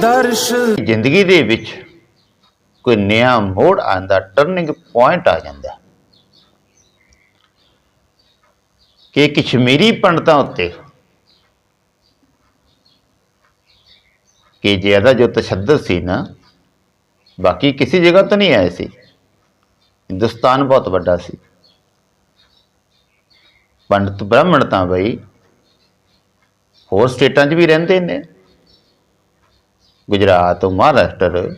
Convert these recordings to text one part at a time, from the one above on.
ਦਰਸ਼। ਜ਼ਿੰਦਗੀ ਦੇ ਵਿੱਚ ਕੋਈ ਨਿਆ ਮੋੜ ਆਂਦਾ ਟਰਨਿੰਗ ਪੁਆਇੰਟ ਆ ਜਾਂਦਾ। ਕਿ ਕਸ਼ਮੀਰੀ ਪੰਡਤਾਂ ਉੱਤੇ ਕਿ ਜ਼ਿਆਦਾ ਜੋ ਤਸ਼ੱਦਦ ਸੀ ਨਾ, ਬਾਕੀ ਕਿਸੇ ਜਗ੍ਹਾ ਤੋਂ ਨਹੀਂ ਆਏ ਸੀ। ਹਿੰਦੁਸਤਾਨ ਬਹੁਤ ਵੱਡਾ ਸੀ। ਪੰਡਤ ਬ੍ਰਾਹਮਣ ਤਾਂ ਬਈ ਹੋਰ ਸਟੇਟਾਂ 'ਚ ਵੀ ਰਹਿੰਦੇ ਨੇ। ਗੁਜਰਾਤ, ਮਹਾਰਾਸ਼ਟਰ,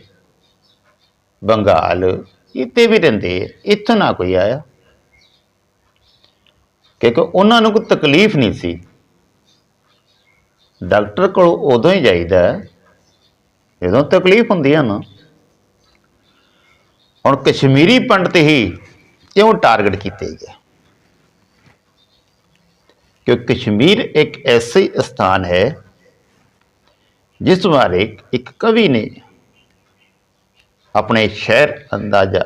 ਬੰਗਾਲ ਇੱਥੇ ਵੀ ਰਹਿੰਦੇ ਆ। ਇੱਥੋਂ ਨਾ ਕੋਈ ਆਇਆ। ਕਿਉਂਕਿ ਉਹਨਾਂ ਨੂੰ ਕੋਈ ਤਕਲੀਫ ਨਹੀਂ ਸੀ। ਡਾਕਟਰ ਕੋਲ ਉਦੋਂ ਹੀ ਜਾਈਦਾ ਜਦੋਂ ਤਕਲੀਫ ਹੁੰਦੀ ਹੈ ਨਾ। ਹੁਣ ਕਸ਼ਮੀਰੀ ਪੰਡਤ ਹੀ ਕਿਉਂ ਟਾਰਗੇਟ ਕੀਤੇ ਗਏ? ਕਿ ਕਸ਼ਮੀਰ ਇੱਕ ਐਸੀ ਸਥਾਨ ਹੈ ਜਿਸ ਬਾਰੇ ਇੱਕ ਕਵੀ ਨੇ ਆਪਣੇ ਸ਼ਹਿਰ ਅੰਦਾਜ਼ਾ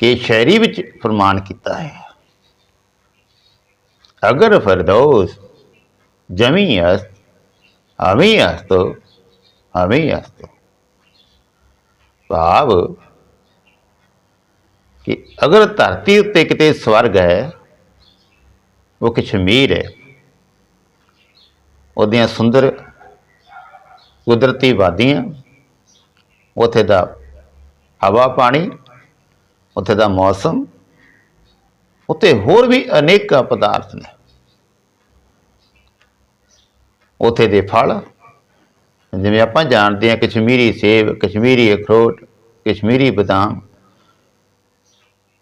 ਕਿ ਸ਼ਾਇਰੀ ਵਿੱਚ ਫਰਮਾਨ ਕੀਤਾ ਹੈ। ਅਗਰ ਫਰਦੌਸ ਜਮੀ ਅਸਤ ਹਮੀ ਅਸਤ ਹਮੀ ਅਸਤੋ ਭਾਵ ਕਿ ਅਗਰ ਧਰਤੀ ਉੱਤੇ ਕਿਤੇ ਸਵਰਗ ਹੈ, ਉਹ ਕਸ਼ਮੀਰ ਹੈ। ਉਹਦੀਆਂ ਸੁੰਦਰ ਕੁਦਰਤੀ ਵਾਦੀਆਂ, ਉੱਥੇ ਦਾ ਹਵਾ ਪਾਣੀ, ਉੱਥੇ ਦਾ ਮੌਸਮ, ਉੱਥੇ ਹੋਰ ਵੀ ਅਨੇਕਾਂ ਪਦਾਰਥ ਨੇ। ਉੱਥੇ ਦੇ ਫਲ, ਜਿਵੇਂ ਆਪਾਂ ਜਾਣਦੇ ਹਾਂ ਕਸ਼ਮੀਰੀ ਸੇਬ, ਕਸ਼ਮੀਰੀ ਅਖਰੋਟ, ਕਸ਼ਮੀਰੀ ਬਦਾਮ,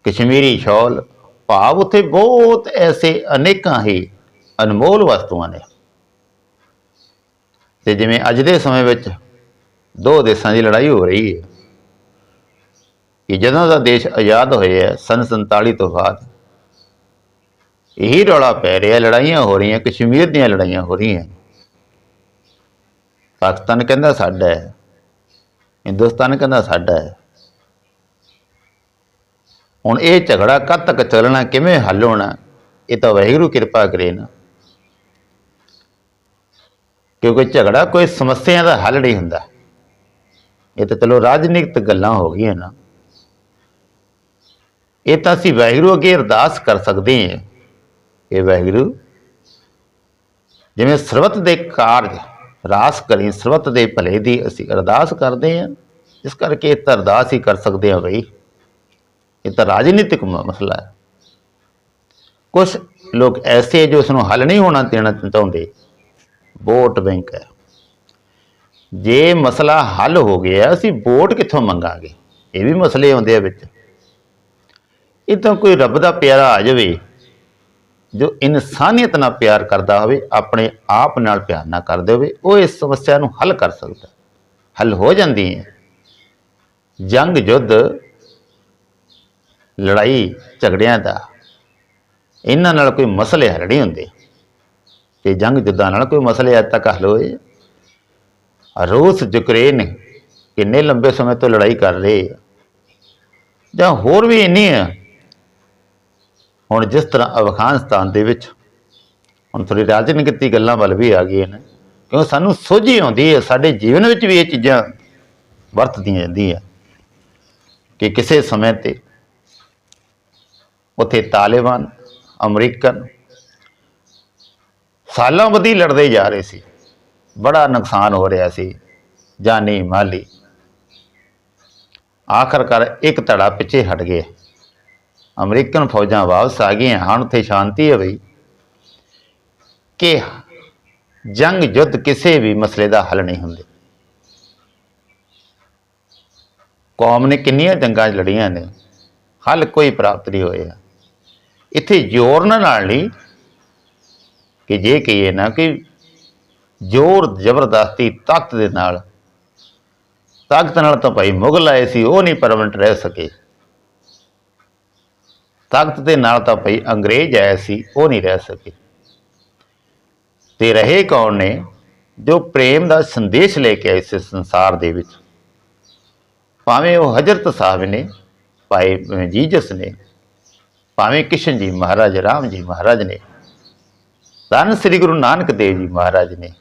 ਕਸ਼ਮੀਰੀ ਸ਼ੌਲ, ਭਾਵ ਉੱਥੇ ਬਹੁਤ ਐਸੇ ਅਨੇਕਾਂ ਹੀ ਅਨਮੋਲ ਵਸਤੂਆਂ ਨੇ। ਤੇ ਜਿਵੇਂ ਅੱਜ ਦੇ ਸਮੇਂ ਵਿੱਚ ਦੋ ਦੇਸ਼ਾਂ ਦੀ ਲੜਾਈ ਹੋ ਰਹੀ ਹੈ, ਕਿ ਜਦੋਂ ਦਾ ਦੇਸ਼ ਆਜ਼ਾਦ ਹੋਇਆ, ਸਨ 47 ਤੋਂ ਬਾਅਦ ਇਹੀ ਰੌਲਾ ਪੈ ਰਿਹਾ, ਲੜਾਈਆਂ ਹੋ ਰਹੀਆਂ, ਕਸ਼ਮੀਰ ਦੀਆਂ ਲੜਾਈਆਂ ਹੋ ਰਹੀਆਂ। ਪਾਕਿਸਤਾਨ ਕਹਿੰਦਾ ਸਾਡਾ ਹੈ, ਹਿੰਦੁਸਤਾਨ ਕਹਿੰਦਾ ਸਾਡਾ ਹੈ। ਹੁਣ ਇਹ ਝਗੜਾ ਕਦ ਤੱਕ ਚੱਲਣਾ, ਕਿਵੇਂ ਹੱਲ ਹੋਣਾ, ਇਹ ਤਾਂ ਵਾਹਿਗੁਰੂ ਕਿਰਪਾ ਕਰੇ ਨਾ। ਕਿਉਂਕਿ ਝਗੜਾ ਕੋਈ ਸਮੱਸਿਆ ਦਾ ਹੱਲ ਨਹੀਂ ਹੁੰਦਾ। ਇਹ ਤਾਂ ਚਲੋ ਰਾਜਨੀਤਿਕ ਗੱਲਾਂ ਹੋ ਗਈਆਂ ਨਾ। ਇਹ ਤਾਂ ਅਸੀਂ ਵਾਹਿਗੁਰੂ ਅੱਗੇ ਅਰਦਾਸ ਕਰ ਸਕਦੇ ਹਾਂ। ਇਹ ਵਾਹਿਗੁਰੂ, ਜਿਵੇਂ ਸਰਬੱਤ ਦੇ ਕਾਰਜ ਰਾਸ ਕਰੀ ਸਰਬੱਤ ਦੇ ਭਲੇ ਦੀ ਅਸੀਂ ਅਰਦਾਸ ਕਰਦੇ ਹਾਂ। ਇਸ ਕਰਕੇ ਇਹ ਤਾਂ ਅਰਦਾਸ ਹੀ ਕਰ ਸਕਦੇ ਹਾਂ ਬਈ। ਇਹ ਤਾਂ ਰਾਜਨੀਤਿਕ ਮਸਲਾ ਹੈ। ਕੁਝ ਲੋਕ ਐਸੇ ਜੋ ਇਸ ਨੂੰ ਹੱਲ ਨਹੀਂ ਹੋਣਾ ਦੇਣਾ ਚਾਹੁੰਦੇ। ਵੋਟ ਬੈਂਕ ਹੈ ਜੇ ਮਸਲਾ ਹੱਲ ਹੋ ਗਿਆ, ਅਸੀਂ ਵੋਟ ਕਿੱਥੋਂ ਮੰਗਾਂਗੇ? ਇਹ ਵੀ ਮਸਲੇ ਆਉਂਦੇ ਆ ਵਿੱਚ। ਇਹ ਤਾਂ ਕੋਈ ਰੱਬ ਦਾ ਪਿਆਰਾ ਆ ਜਾਵੇ, ਜੋ ਇਨਸਾਨੀਅਤ ਨਾਲ ਪਿਆਰ ਕਰਦਾ ਹੋਵੇ, ਆਪਣੇ ਆਪ ਨਾਲ ਪਿਆਰ ਨਾ ਕਰਦੇ ਹੋਵੇ ਉਹ ਇਸ ਸਮੱਸਿਆ ਨੂੰ ਹੱਲ ਕਰ ਸਕਦਾ। ਹੱਲ ਹੋ ਜਾਂਦੀ ਹੈ। ਜੰਗ ਯੁੱਧ, ਲੜਾਈ, ਝਗੜਿਆਂ ਦਾ, ਇਹਨਾਂ ਨਾਲ ਕੋਈ ਮਸਲੇ ਹੱਲ ਨਹੀਂ ਹੁੰਦੇ। ਕਿ ਜੰਗ ਯੁੱਧਾਂ ਨਾਲ ਕੋਈ ਮਸਲੇ ਅੱਜ ਤੱਕ ਹੱਲ ਹੋਏ? ਰੂਸ ਯੂਕਰੇਨ ਕਿੰਨੇ ਲੰਬੇ ਸਮੇਂ ਤੋਂ ਲੜਾਈ ਕਰ ਰਹੇ ਆ। ਜਾਂ ਹੋਰ ਵੀ ਇੰਨੀ ਆ। ਹੁਣ ਜਿਸ ਤਰ੍ਹਾਂ ਅਫਗਾਨਿਸਤਾਨ ਦੇ ਵਿੱਚ, ਹੁਣ ਥੋੜੀ ਰਾਜਨੀਤਿਕ ਗੱਲਾਂ ਵੱਲ ਵੀ ਆ ਗਈਆਂ ਨੇ। ਕਿਉਂ ਸਾਨੂੰ ਸੋਝੀ ਆਉਂਦੀ ਹੈ ਸਾਡੇ ਜੀਵਨ ਵਿੱਚ ਵੀ ਇਹ ਚੀਜ਼ਾਂ ਵਰਤਦੀਆਂ ਜਾਂਦੀਆਂ। ਕਿ ਕਿਸੇ ਸਮੇਂ ਤੇ ਉੱਥੇ ਤਾਲਿਬਾਨ, ਅਮਰੀਕਨ ਸਾਲਾਂ ਬੱਧੀ ਲੜਦੇ ਜਾ ਰਹੇ ਸੀ। ਬੜਾ ਨੁਕਸਾਨ ਹੋ ਰਿਹਾ ਸੀ। ਜਾਨੀ ਮਾਲੀ। ਆਖਰਕਾਰ ਇੱਕ ਧੜਾ ਪਿੱਛੇ ਹਟ ਗਏ। ਅਮਰੀਕਨ ਫੌਜਾਂ ਵਾਪਸ ਆ ਗਈਆਂ ਹਨ, ਉੱਥੇ ਸ਼ਾਂਤੀ ਹੈ ਬਈ। ਕਿ ਜੰਗ ਯੁੱਧ ਕਿਸੇ ਵੀ ਮਸਲੇ ਦਾ ਹੱਲ ਨਹੀਂ ਹੁੰਦੇ। ਕੌਮ ਨੇ ਕਿੰਨੀਆਂ ਜੰਗਾਂ 'ਚ ਲੜੀਆਂ ਨੇ। ਹੱਲ ਕੋਈ ਪ੍ਰਾਪਤ ਨਹੀਂ ਹੋਇਆ। ਇੱਥੇ ਜ਼ੋਰ ਨਾਲ ਨਹੀਂ ਕਿ ਜੇ ਕਹੀਏ ਨਾ ਕਿ ਜ਼ੋਰ ਜ਼ਬਰਦਸਤੀ ਤਾਕਤ ਦੇ ਨਾਲ ਤਾਕਤ ਨਾਲ ਤਾਂ ਭਾਈ ਮੁਗਲ ਆਏ ਸੀ, ਉਹ ਨਹੀਂ ਪਰਮਨੈਂਟ ਰਹਿ ਸਕੇ। ਤਾਕਤ ਦੇ ਨਾਲ ਤਾਂ ਭਾਈ ਅੰਗਰੇਜ਼ ਆਏ ਸੀ, ਉਹ ਨਹੀਂ ਰਹਿ ਸਕੇ। ਤੇ ਰਹੇ ਕੌਣ ਨੇ? ਜੋ ਪ੍ਰੇਮ ਦਾ ਸੰਦੇਸ਼ ਲੈ ਕੇ ਆਏ ਇਸ ਸੰਸਾਰ ਦੇ ਵਿੱਚ। ਭਾਵੇਂ ਉਹ ਹਜ਼ਰਤ ਸਾਹਿਬ ਨੇ, ਭਾਈ ਜੀਜਸ ਨੇ, ਭਾਵੇਂ ਕਿਸ਼ਨ ਜੀ ਮਹਾਰਾਜ, ਰਾਮ ਜੀ ਮਹਾਰਾਜ ਨੇ ਧੰਨ ਸ੍ਰੀ ਗੁਰੂ ਨਾਨਕ ਦੇਵ ਜੀ ਮਹਾਰਾਜ ਨੇ।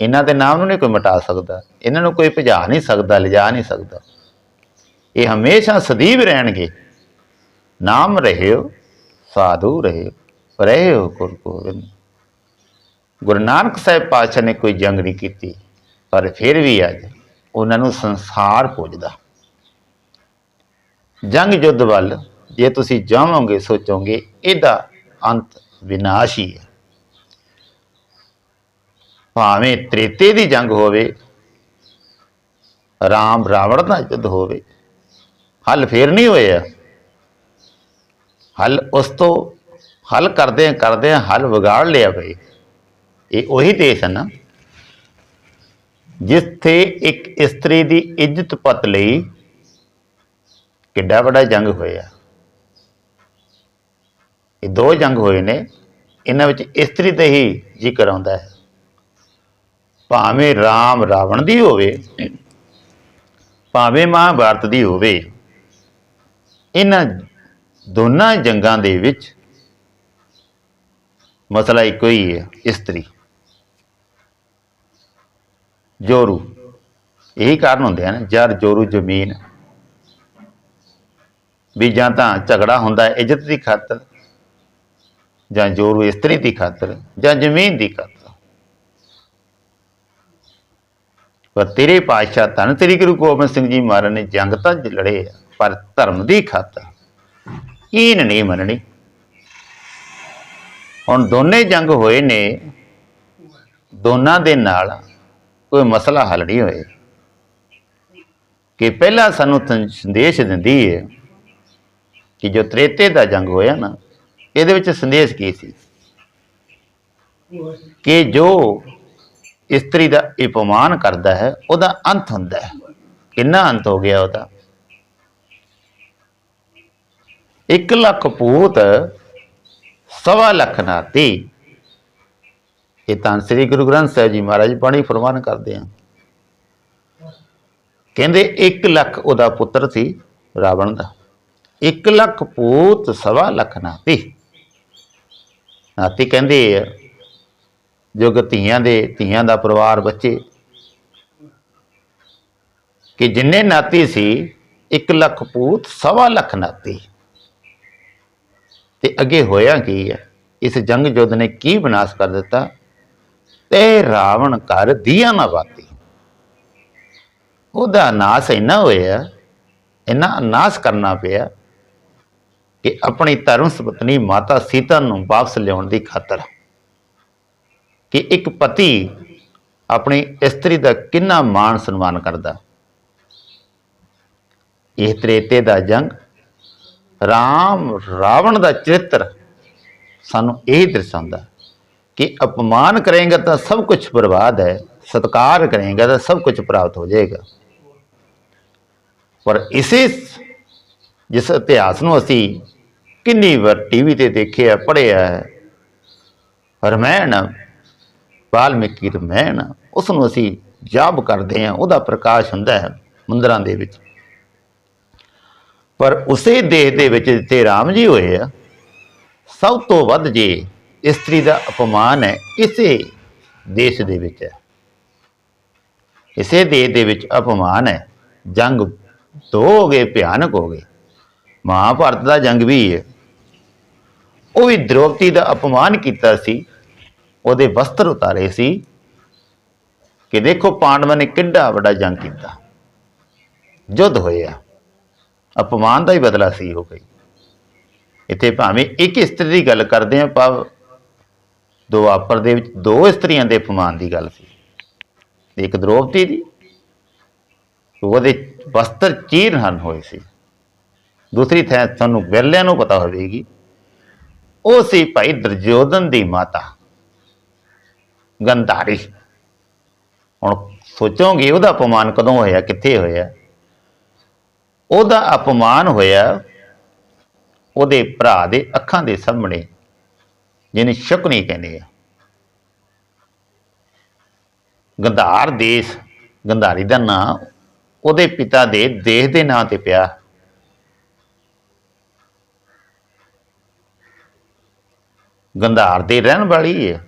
ਇਹਨਾਂ ਦੇ ਨਾਮ ਨੂੰ ਨਹੀਂ ਕੋਈ ਮਿਟਾ ਸਕਦਾ। ਇਹਨਾਂ ਨੂੰ ਕੋਈ ਭਜਾ ਨਹੀਂ ਸਕਦਾ, ਲਿਜਾ ਨਹੀਂ ਸਕਦਾ। ਇਹ ਹਮੇਸ਼ਾ ਸਦੀਵ ਰਹਿਣਗੇ। ਨਾਮ ਰਹਿਓ, ਸਾਧੂ ਰਹਿਓ ਰਹਿਓ ਗੁਰੂ ਗੋਬਿੰਦ। ਗੁਰੂ ਨਾਨਕ ਸਾਹਿਬ ਪਾਤਸ਼ਾਹ ਨੇ ਕੋਈ ਜੰਗ ਨਹੀਂ ਕੀਤੀ, ਪਰ ਫਿਰ ਵੀ ਅੱਜ ਉਹਨਾਂ ਨੂੰ ਸੰਸਾਰ ਪੁੱਜਦਾ। ਜੰਗ ਯੁੱਧ ਵੱਲ ਜੇ ਤੁਸੀਂ ਜਾਵੋਗੇ, ਸੋਚੋਗੇ, ਇਹਦਾ ਅੰਤ ਵਿਨਾਸ਼ ਹੀ। ਹੈ ਭਾਵੇਂ ਤ੍ਰੇਤੇ ਦੀ ਜੰਗ ਹੋਵੇ, ਰਾਮ ਰਾਵਣ ਦਾ ਯੁੱਧ ਹੋਵੇ, ਹੱਲ ਫੇਰ ਨਹੀਂ ਹੋਇਆ ਹੱਲ ਉਸ ਤੋਂ ਹੱਲ ਕਰਦੇ ਕਰਦੇ ਹੱਲ ਵਿਗਾੜ ਲਿਆ ਬਈ। ਇਹ ਉਹੀ ਦੇਸ਼ ਹੈ ਨਾ, ਜਿੱਥੇ ਇੱਕ ਇਸਤਰੀ ਦੀ ਇੱਜ਼ਤ ਪਤ ਲਈ ਕਿੱਡਾ ਵੱਡਾ ਜੰਗ ਹੋਇਆ। ਇਹ ਦੋ ਜੰਗ ਹੋਏ ਨੇ, ਇਹਨਾਂ ਵਿੱਚ ਇਸਤਰੀ ਤੇ ਹੀ ਜ਼ਿਕਰ ਆਉਂਦਾ ਹੈ। ਭਾਵੇਂ ਰਾਮ ਰਾਵਣ ਦੀ ਹੋਵੇ, ਭਾਵੇਂ ਮਹਾਭਾਰਤ ਦੀ ਹੋਵੇ, ਇਹਨਾਂ ਦੋਨਾਂ ਜੰਗਾਂ ਦੇ ਵਿੱਚ ਮਸਲਾ ਇੱਕੋ ਹੀ ਹੈ, ਇਸਤਰੀ। ਜੋਰੂ, ਇਹੀ ਕਾਰਨ ਹੁੰਦੇ ਹਨ ਜਰ ਜੋਰੂ ਜ਼ਮੀਨ ਵੀ ਜਾਂ ਤਾਂ ਝਗੜਾ ਹੁੰਦਾ ਇੱਜ਼ਤ ਦੀ ਖਾਤਰ ਜਾਂ ਜੋਰੂ ਇਸਤਰੀ ਦੀ ਖਾਤਰ ਜਾਂ ਜ਼ਮੀਨ ਦੀ ਖਾਤਰ। ਪਰ ਤੇਰੇ ਪਾਤਸ਼ਾਹ ਧੰਨ ਤੇਰੀ ਗੁਰੂ ਗੋਬਿੰਦ ਸਿੰਘ ਜੀ ਮਹਾਰਾਜ ਨੇ ਜੰਗ ਤਾਂ ਲੜੇ ਆ, ਪਰ ਧਰਮ ਦੀ ਖਾਤਰ ਇਹ ਨਹੀਂ ਮੰਨਣੀ। ਹੁਣ ਦੋਨੇ ਜੰਗ ਹੋਏ ਨੇ ਦੋਨਾਂ ਦੇ ਨਾਲ ਕੋਈ ਮਸਲਾ ਹੱਲ ਨਹੀਂ ਹੋਇਆ ਕਿ ਪਹਿਲਾਂ ਸਾਨੂੰ ਸੰਦੇਸ਼ ਦਿੰਦੀ ਹੈ ਕਿ ਜੋ ਤ੍ਰੇਤੇ ਦਾ ਜੰਗ ਹੋਇਆ ਨਾ ਇਹਦੇ ਵਿੱਚ ਸੰਦੇਸ਼ ਕੀ ਸੀ? ਕਿ ਜੋ ਇਸਤਰੀ ਦਾ ਅਪਮਾਨ ਕਰਦਾ ਹੈ, ਉਹਦਾ ਅੰਤ ਹੁੰਦਾ ਹੈ। ਕਿੰਨਾ ਅੰਤ ਹੋ ਗਿਆ ਉਹਦਾ? ਇੱਕ ਲੱਖ ਪੂਤ, ਸਵਾ ਲੱਖ ਨਾਤੀ। ਇਹ ਤਾਂ ਸ੍ਰੀ ਗੁਰੂ ਗ੍ਰੰਥ ਸਾਹਿਬ ਜੀ ਮਹਾਰਾਜ ਬਾਣੀ ਫਰਮਾਨ ਕਰਦੇ ਆ। ਕਹਿੰਦੇ 1 ਲੱਖ ਉਹਦਾ ਪੁੱਤਰ ਸੀ ਰਾਵਣ ਦਾ। 1 ਲੱਖ ਪੂਤ, ਸਵਾ ਲੱਖ ਨਾਤੀ। ਨਾਤੀ ਕਹਿੰਦੇ ਜੋ ਕਿ ਧੀਆਂ ਦੇ, ਧੀਆਂ ਦਾ ਪਰਿਵਾਰ ਬੱਚੇ, ਕਿ ਜਿੰਨੇ ਨਾਤੀ ਸੀ 1 ਲੱਖ ਪੂਤ, ਸਵਾ ਲੱਖ ਨਾਤੀ। ਤੇ ਅੱਗੇ ਹੋਇਆ ਕੀ ਹੈ ਇਸ ਜੰਗ ਯੁੱਧ ਨੇ ਕੀ ਵਿਨਾਸ਼ ਕਰ ਦਿੱਤਾ? ਤੇ ਰਾਵਣ ਘਰ ਦੀਆ ਨਾ ਬਾਤੀ ਉਹਦਾ ਨਾਸ ਇੰਨਾ ਹੋਇਆ, ਇੰਨਾ ਨਾਸ ਕਰਨਾ ਪਿਆ, ਕਿ ਆਪਣੀ ਧਰਮ ਸੁਪਤਨੀ ਮਾਤਾ ਸੀਤਾ ਨੂੰ ਵਾਪਸ ਲਿਆਉਣ ਦੀ ਖਾਤਰ ਕਿ ਇੱਕ ਪਤੀ ਆਪਣੀ ਇਸਤਰੀ ਦਾ ਕਿੰਨਾ ਮਾਣ ਸਨਮਾਨ ਕਰਦਾ। ਇਹ ਤ੍ਰੇਤੇ ਦਾ ਜੰਗ, ਰਾਮ ਰਾਵਣ ਦਾ ਚਰਿੱਤਰ ਸਾਨੂੰ ਇਹ ਦਰਸਾਉਂਦਾ ਕਿ ਅਪਮਾਨ ਕਰੇਗਾ ਤਾਂ ਸਭ ਕੁਝ ਬਰਬਾਦ ਹੈ, ਸਤਕਾਰ ਕਰੇਗਾ ਤਾਂ ਸਭ ਕੁਝ ਪ੍ਰਾਪਤ ਹੋ ਜਾਏਗਾ। ਪਰ ਇਸੇ ਜਿਸ ਇਤਿਹਾਸ ਨੂੰ ਅਸੀਂ ਕਿੰਨੀ ਵਾਰ ਟੀਵੀ ਤੇ ਦੇਖਿਆ, ਪੜ੍ਹਿਆ ਹੈ ਰਮੈਣ ਵਾਲਮੀਕੀ ਰਮੈਣ ਉਸ ਨੂੰ ਅਸੀਂ ਜਾਪ ਕਰਦੇ ਹਾਂ, ਉਹਦਾ ਪ੍ਰਕਾਸ਼ ਹੁੰਦਾ ਹੈ ਮੰਦਰਾਂ ਦੇ ਵਿੱਚ। ਪਰ ਉਸੇ ਦੇਸ਼ ਦੇ ਵਿੱਚ ਜਿੱਥੇ ਰਾਮ ਜੀ ਹੋਏ ਆ, ਸਭ ਤੋਂ ਵੱਧ ਜੇ ਇਸਤਰੀ ਦਾ ਅਪਮਾਨ ਹੈ, ਇਸੇ ਦੇਸ਼ ਦੇ ਵਿੱਚ ਹੈ। ਇਸੇ ਦੇਸ਼ ਦੇ ਵਿੱਚ ਅਪਮਾਨ ਹੈ, ਜੰਗ ਦੋ ਹੋ ਗਏ, ਭਿਆਨਕ ਹੋ ਗਏ। ਮਹਾਭਾਰਤ ਦਾ ਜੰਗ ਵੀ ਹੈ। ਉਹ ਵੀ ਦ੍ਰੋਪਦੀ ਦਾ ਅਪਮਾਨ ਕੀਤਾ ਸੀ ਉਹਦੇ ਵਸਤਰ ਉਤਾਰੇ ਸੀ ਕਿ ਦੇਖੋ ਪਾਂਡਵਾਂ ਨੇ ਕਿੱਡਾ ਵੱਡਾ ਜੰਗ ਕੀਤਾ। ਯੁੱਧ ਹੋਇਆ ਅਪਮਾਨ ਦਾ ਹੀ ਬਦਲਾ ਸੀ ਉਹ ਗਈ। ਇੱਥੇ ਭਾਵੇਂ ਇੱਕ ਇਸਤਰੀ ਦੀ ਗੱਲ ਕਰਦੇ ਆ ਪਰ ਦੁਆਪਰ ਦੇ ਵਿੱਚ ਦੋ ਇਸਤਰੀਆਂ ਦੇ ਅਪਮਾਨ ਦੀ ਗੱਲ ਸੀ। ਇੱਕ ਦ੍ਰੋਪਦੀ ਦੀ, ਉਹਦੇ ਵਸਤਰ ਚੀਰ ਹਨ ਹੋਏ ਸੀ। ਦੂਸਰੀ ਥਾਂ ਤੁਹਾਨੂੰ ਵਿਰਲਿਆਂ ਨੂੰ ਪਤਾ ਹੋਵੇਗੀ, ਉਹ ਸੀ ਭਾਈ ਦਰਜੋਦਨ ਦੀ ਮਾਤਾ। ਗੰਧਾਰੀ। ਹੁਣ ਸੋਚੋਗੇ, ਉਹਦਾ ਅਪਮਾਨ ਕਦੋਂ ਹੋਇਆ, ਕਿੱਥੇ ਹੋਇਆ? ਉਹਦਾ ਅਪਮਾਨ ਹੋਇਆ ਉਹਦੇ ਭਰਾ ਦੇ ਅੱਖਾਂ ਦੇ ਸਾਹਮਣੇ, ਜਿਹਨੇ ਸ਼ਕਨੀ ਕਹਿੰਦੇ ਆ। ਗੰਧਾਰ ਦੇਸ਼, ਗੰਧਾਰੀ ਦਾ ਨਾਂ ਉਹਦੇ ਪਿਤਾ ਦੇ ਦੇਸ਼ ਦੇ ਨਾਂ ਤੇ ਪਿਆ। ਗੰਧਾਰ ਦੇ ਰਹਿਣ ਵਾਲੀ ਹੈ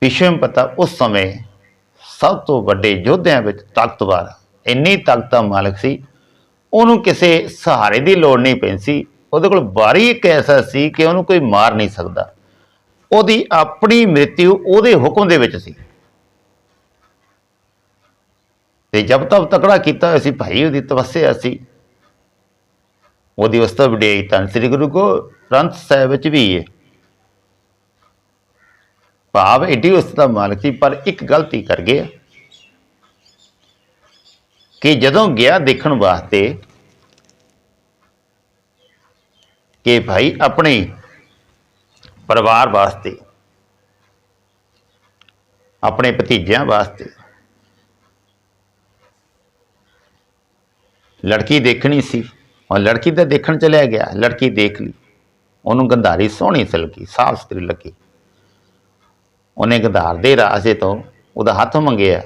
ਭੀਸ਼ਮ ਪਤਾ ਉਸ ਸਮੇਂ ਸਭ ਤੋਂ ਵੱਡੇ ਯੋਧਿਆਂ ਵਿੱਚ ਤਾਕਤਵਰ, ਇੰਨੀ ਤਾਕਤ ਦਾ ਮਾਲਕ ਸੀ। ਉਹਨੂੰ ਕਿਸੇ ਸਹਾਰੇ ਦੀ ਲੋੜ ਨਹੀਂ ਪੈਂਦੀ ਸੀ। ਉਹਦੇ ਕੋਲ ਬਾਰੀ ਇੱਕ ਐਸਾ ਸੀ ਕਿ ਉਹਨੂੰ ਕੋਈ ਮਾਰ ਨਹੀਂ ਸਕਦਾ। ਉਹਦੀ ਆਪਣੀ ਮ੍ਰਿਤਿਉ ਉਹਦੇ ਹੁਕਮ ਦੇ ਵਿੱਚ ਸੀ। ਤੇ ਜਬ ਤੱਕ ਤਕੜਾ ਕੀਤਾ ਹੋਇਆ ਸੀ, ਭਾਈ ਉਹਦੀ ਤਪੱਸਿਆ ਸੀ। ਉਹਦੀ ਉਸਤਤ ਵਡਿਆਈ ਤਾਂ ਸ੍ਰੀ ਗੁਰੂ ਗ੍ਰੰਥ ਸਾਹਿਬ ਵਿੱਚ ਵੀ ਹੈ। ਭਾਵ ਏਡੀ ਉਸਤਤ ਦਾ ਮਾਲਕ ਸੀ, ਪਰ ਇੱਕ ਗਲਤੀ ਕਰ ਗਿਆ ਕਿ ਜਦੋਂ ਗਿਆ ਦੇਖਣ ਵਾਸਤੇ ਕਿ ਭਾਈ ਆਪਣੇ ਪਰਿਵਾਰ ਵਾਸਤੇ, ਆਪਣੇ ਭਤੀਜਿਆਂ ਵਾਸਤੇ ਲੜਕੀ ਦੇਖਣੀ ਸੀ ਔਰ ਲੜਕੀ ਤਾਂ ਦੇਖਣ ਚਲਿਆ ਗਿਆ, ਲੜਕੀ ਦੇਖ ਲਈ, ਉਹਨੂੰ ਗੰਧਾਰੀ ਸੋਹਣੀ ਸਿਲਕੀ ਸਾਫ਼ ਸੁਥਰੀ ਲੱਗੀ। ਉਹਨੇ ਗੰਧਾਰ ਦੇ ਰਾਜੇ ਤੋਂ ਉਹਦਾ ਹੱਥ ਮੰਗਿਆ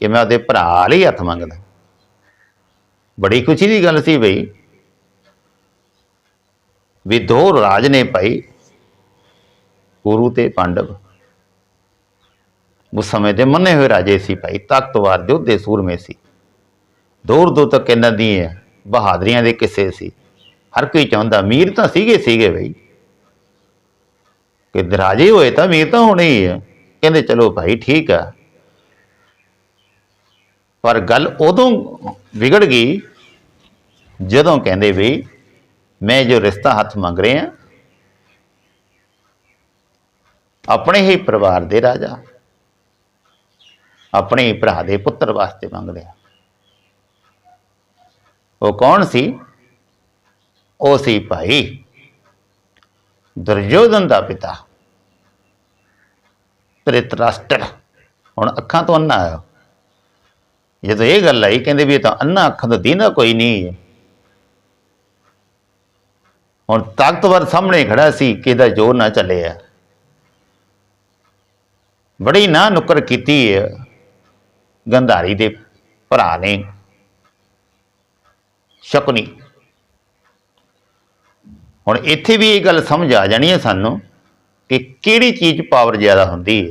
ਕਿ ਮੈਂ ਉਹਦੇ ਭਰਾ ਲਈ ਹੱਥ ਮੰਗਦਾ। ਬੜੀ ਖੁਸ਼ੀ ਦੀ ਗੱਲ ਸੀ ਬਈ, ਵੀ ਦੋ ਰਾਜ ਨੇ ਭਾਈ, ਗੁਰੂ ਤੇ ਪਾਂਡਵ। ਉਸ ਸਮੇਂ ਦੇ ਮੰਨੇ ਹੋਏ ਰਾਜੇ ਸੀ ਭਾਈ, ਤਾਕਤਵਰ ਯੋਧੇ ਸੂਰਮੇ ਸੀ। ਦੂਰ ਦੂਰ ਤੱਕ ਇਹਨਾਂ ਦੀ ਬਹਾਦਰੀਆਂ ਦੇ ਕਿੱਸੇ ਸੀ। ਹਰ ਕੋਈ ਚਾਹੁੰਦਾ ਅਮੀਰ ਤਾਂ ਸੀਗੇ ਸੀਗੇ ਬਈ। ਕਿ ਰਾਜੇ ਹੋਏ ਤਾਂ ਅਮੀਰ ਤਾਂ ਹੋਣੇ ਹੀ ਆ। ਕਹਿੰਦੇ ਚਲੋ ਭਾਈ ਠੀਕ ਆ। ਪਰ ਗੱਲ ਉਦੋਂ ਵਿਗੜ ਗਈ ਜਦੋਂ ਕਹਿੰਦੇ ਵੀ ਮੈਂ ਜੋ ਰਿਸ਼ਤਾ ਹੱਥ ਮੰਗ ਰਿਹਾ, ਆਪਣੇ ਹੀ ਪਰਿਵਾਰ ਦੇ ਰਾਜਾ, ਆਪਣੇ ਹੀ ਭਰਾ ਦੇ ਪੁੱਤਰ ਵਾਸਤੇ ਮੰਗ ਰਿਹਾ। ਉਹ ਕੌਣ ਸੀ? ਉਹ ਸੀ ਭਾਈ ਦੁਰਯੋਧਨ ਦਾ ਪਿਤਾ। ਧ੍ਰਿਤਰਾਸ਼ਟਰ ਹੁਣ ਅੱਖਾਂ ਤੋਂ ਅੰਨਾ ਆਇਆ ਜਦੋਂ ਇਹ ਗੱਲ ਆਈ, ਕਹਿੰਦੇ ਵੀ ਇਹ ਤਾਂ ਅੰਨਾ ਅੱਖਾਂ ਤੋਂ ਦੀਨਾ ਕੋਈ ਨਹੀਂ ਹੈ। ਹੁਣ ਤਾਕਤਵਰ ਸਾਹਮਣੇ ਖੜਾ ਸੀ ਕਿ ਇਹਦਾ ਜ਼ੋਰ ਨਾ ਚੱਲਿਆ ਬੜੀ ਨਾ ਨੁੱਕਰ ਕੀਤੀ ਹੈ ਗੰਧਾਰੀ ਦੇ ਭਰਾ ਨੇ। ਸ਼ਕਨੀ। ਹੁਣ ਇੱਥੇ ਵੀ ਇਹ ਗੱਲ ਸਮਝ ਆ ਜਾਣੀ ਹੈ ਸਾਨੂੰ ਕਿ ਕਿਹੜੀ ਚੀਜ਼ ਪਾਵਰ ਜ਼ਿਆਦਾ ਹੁੰਦੀ ਹੈ?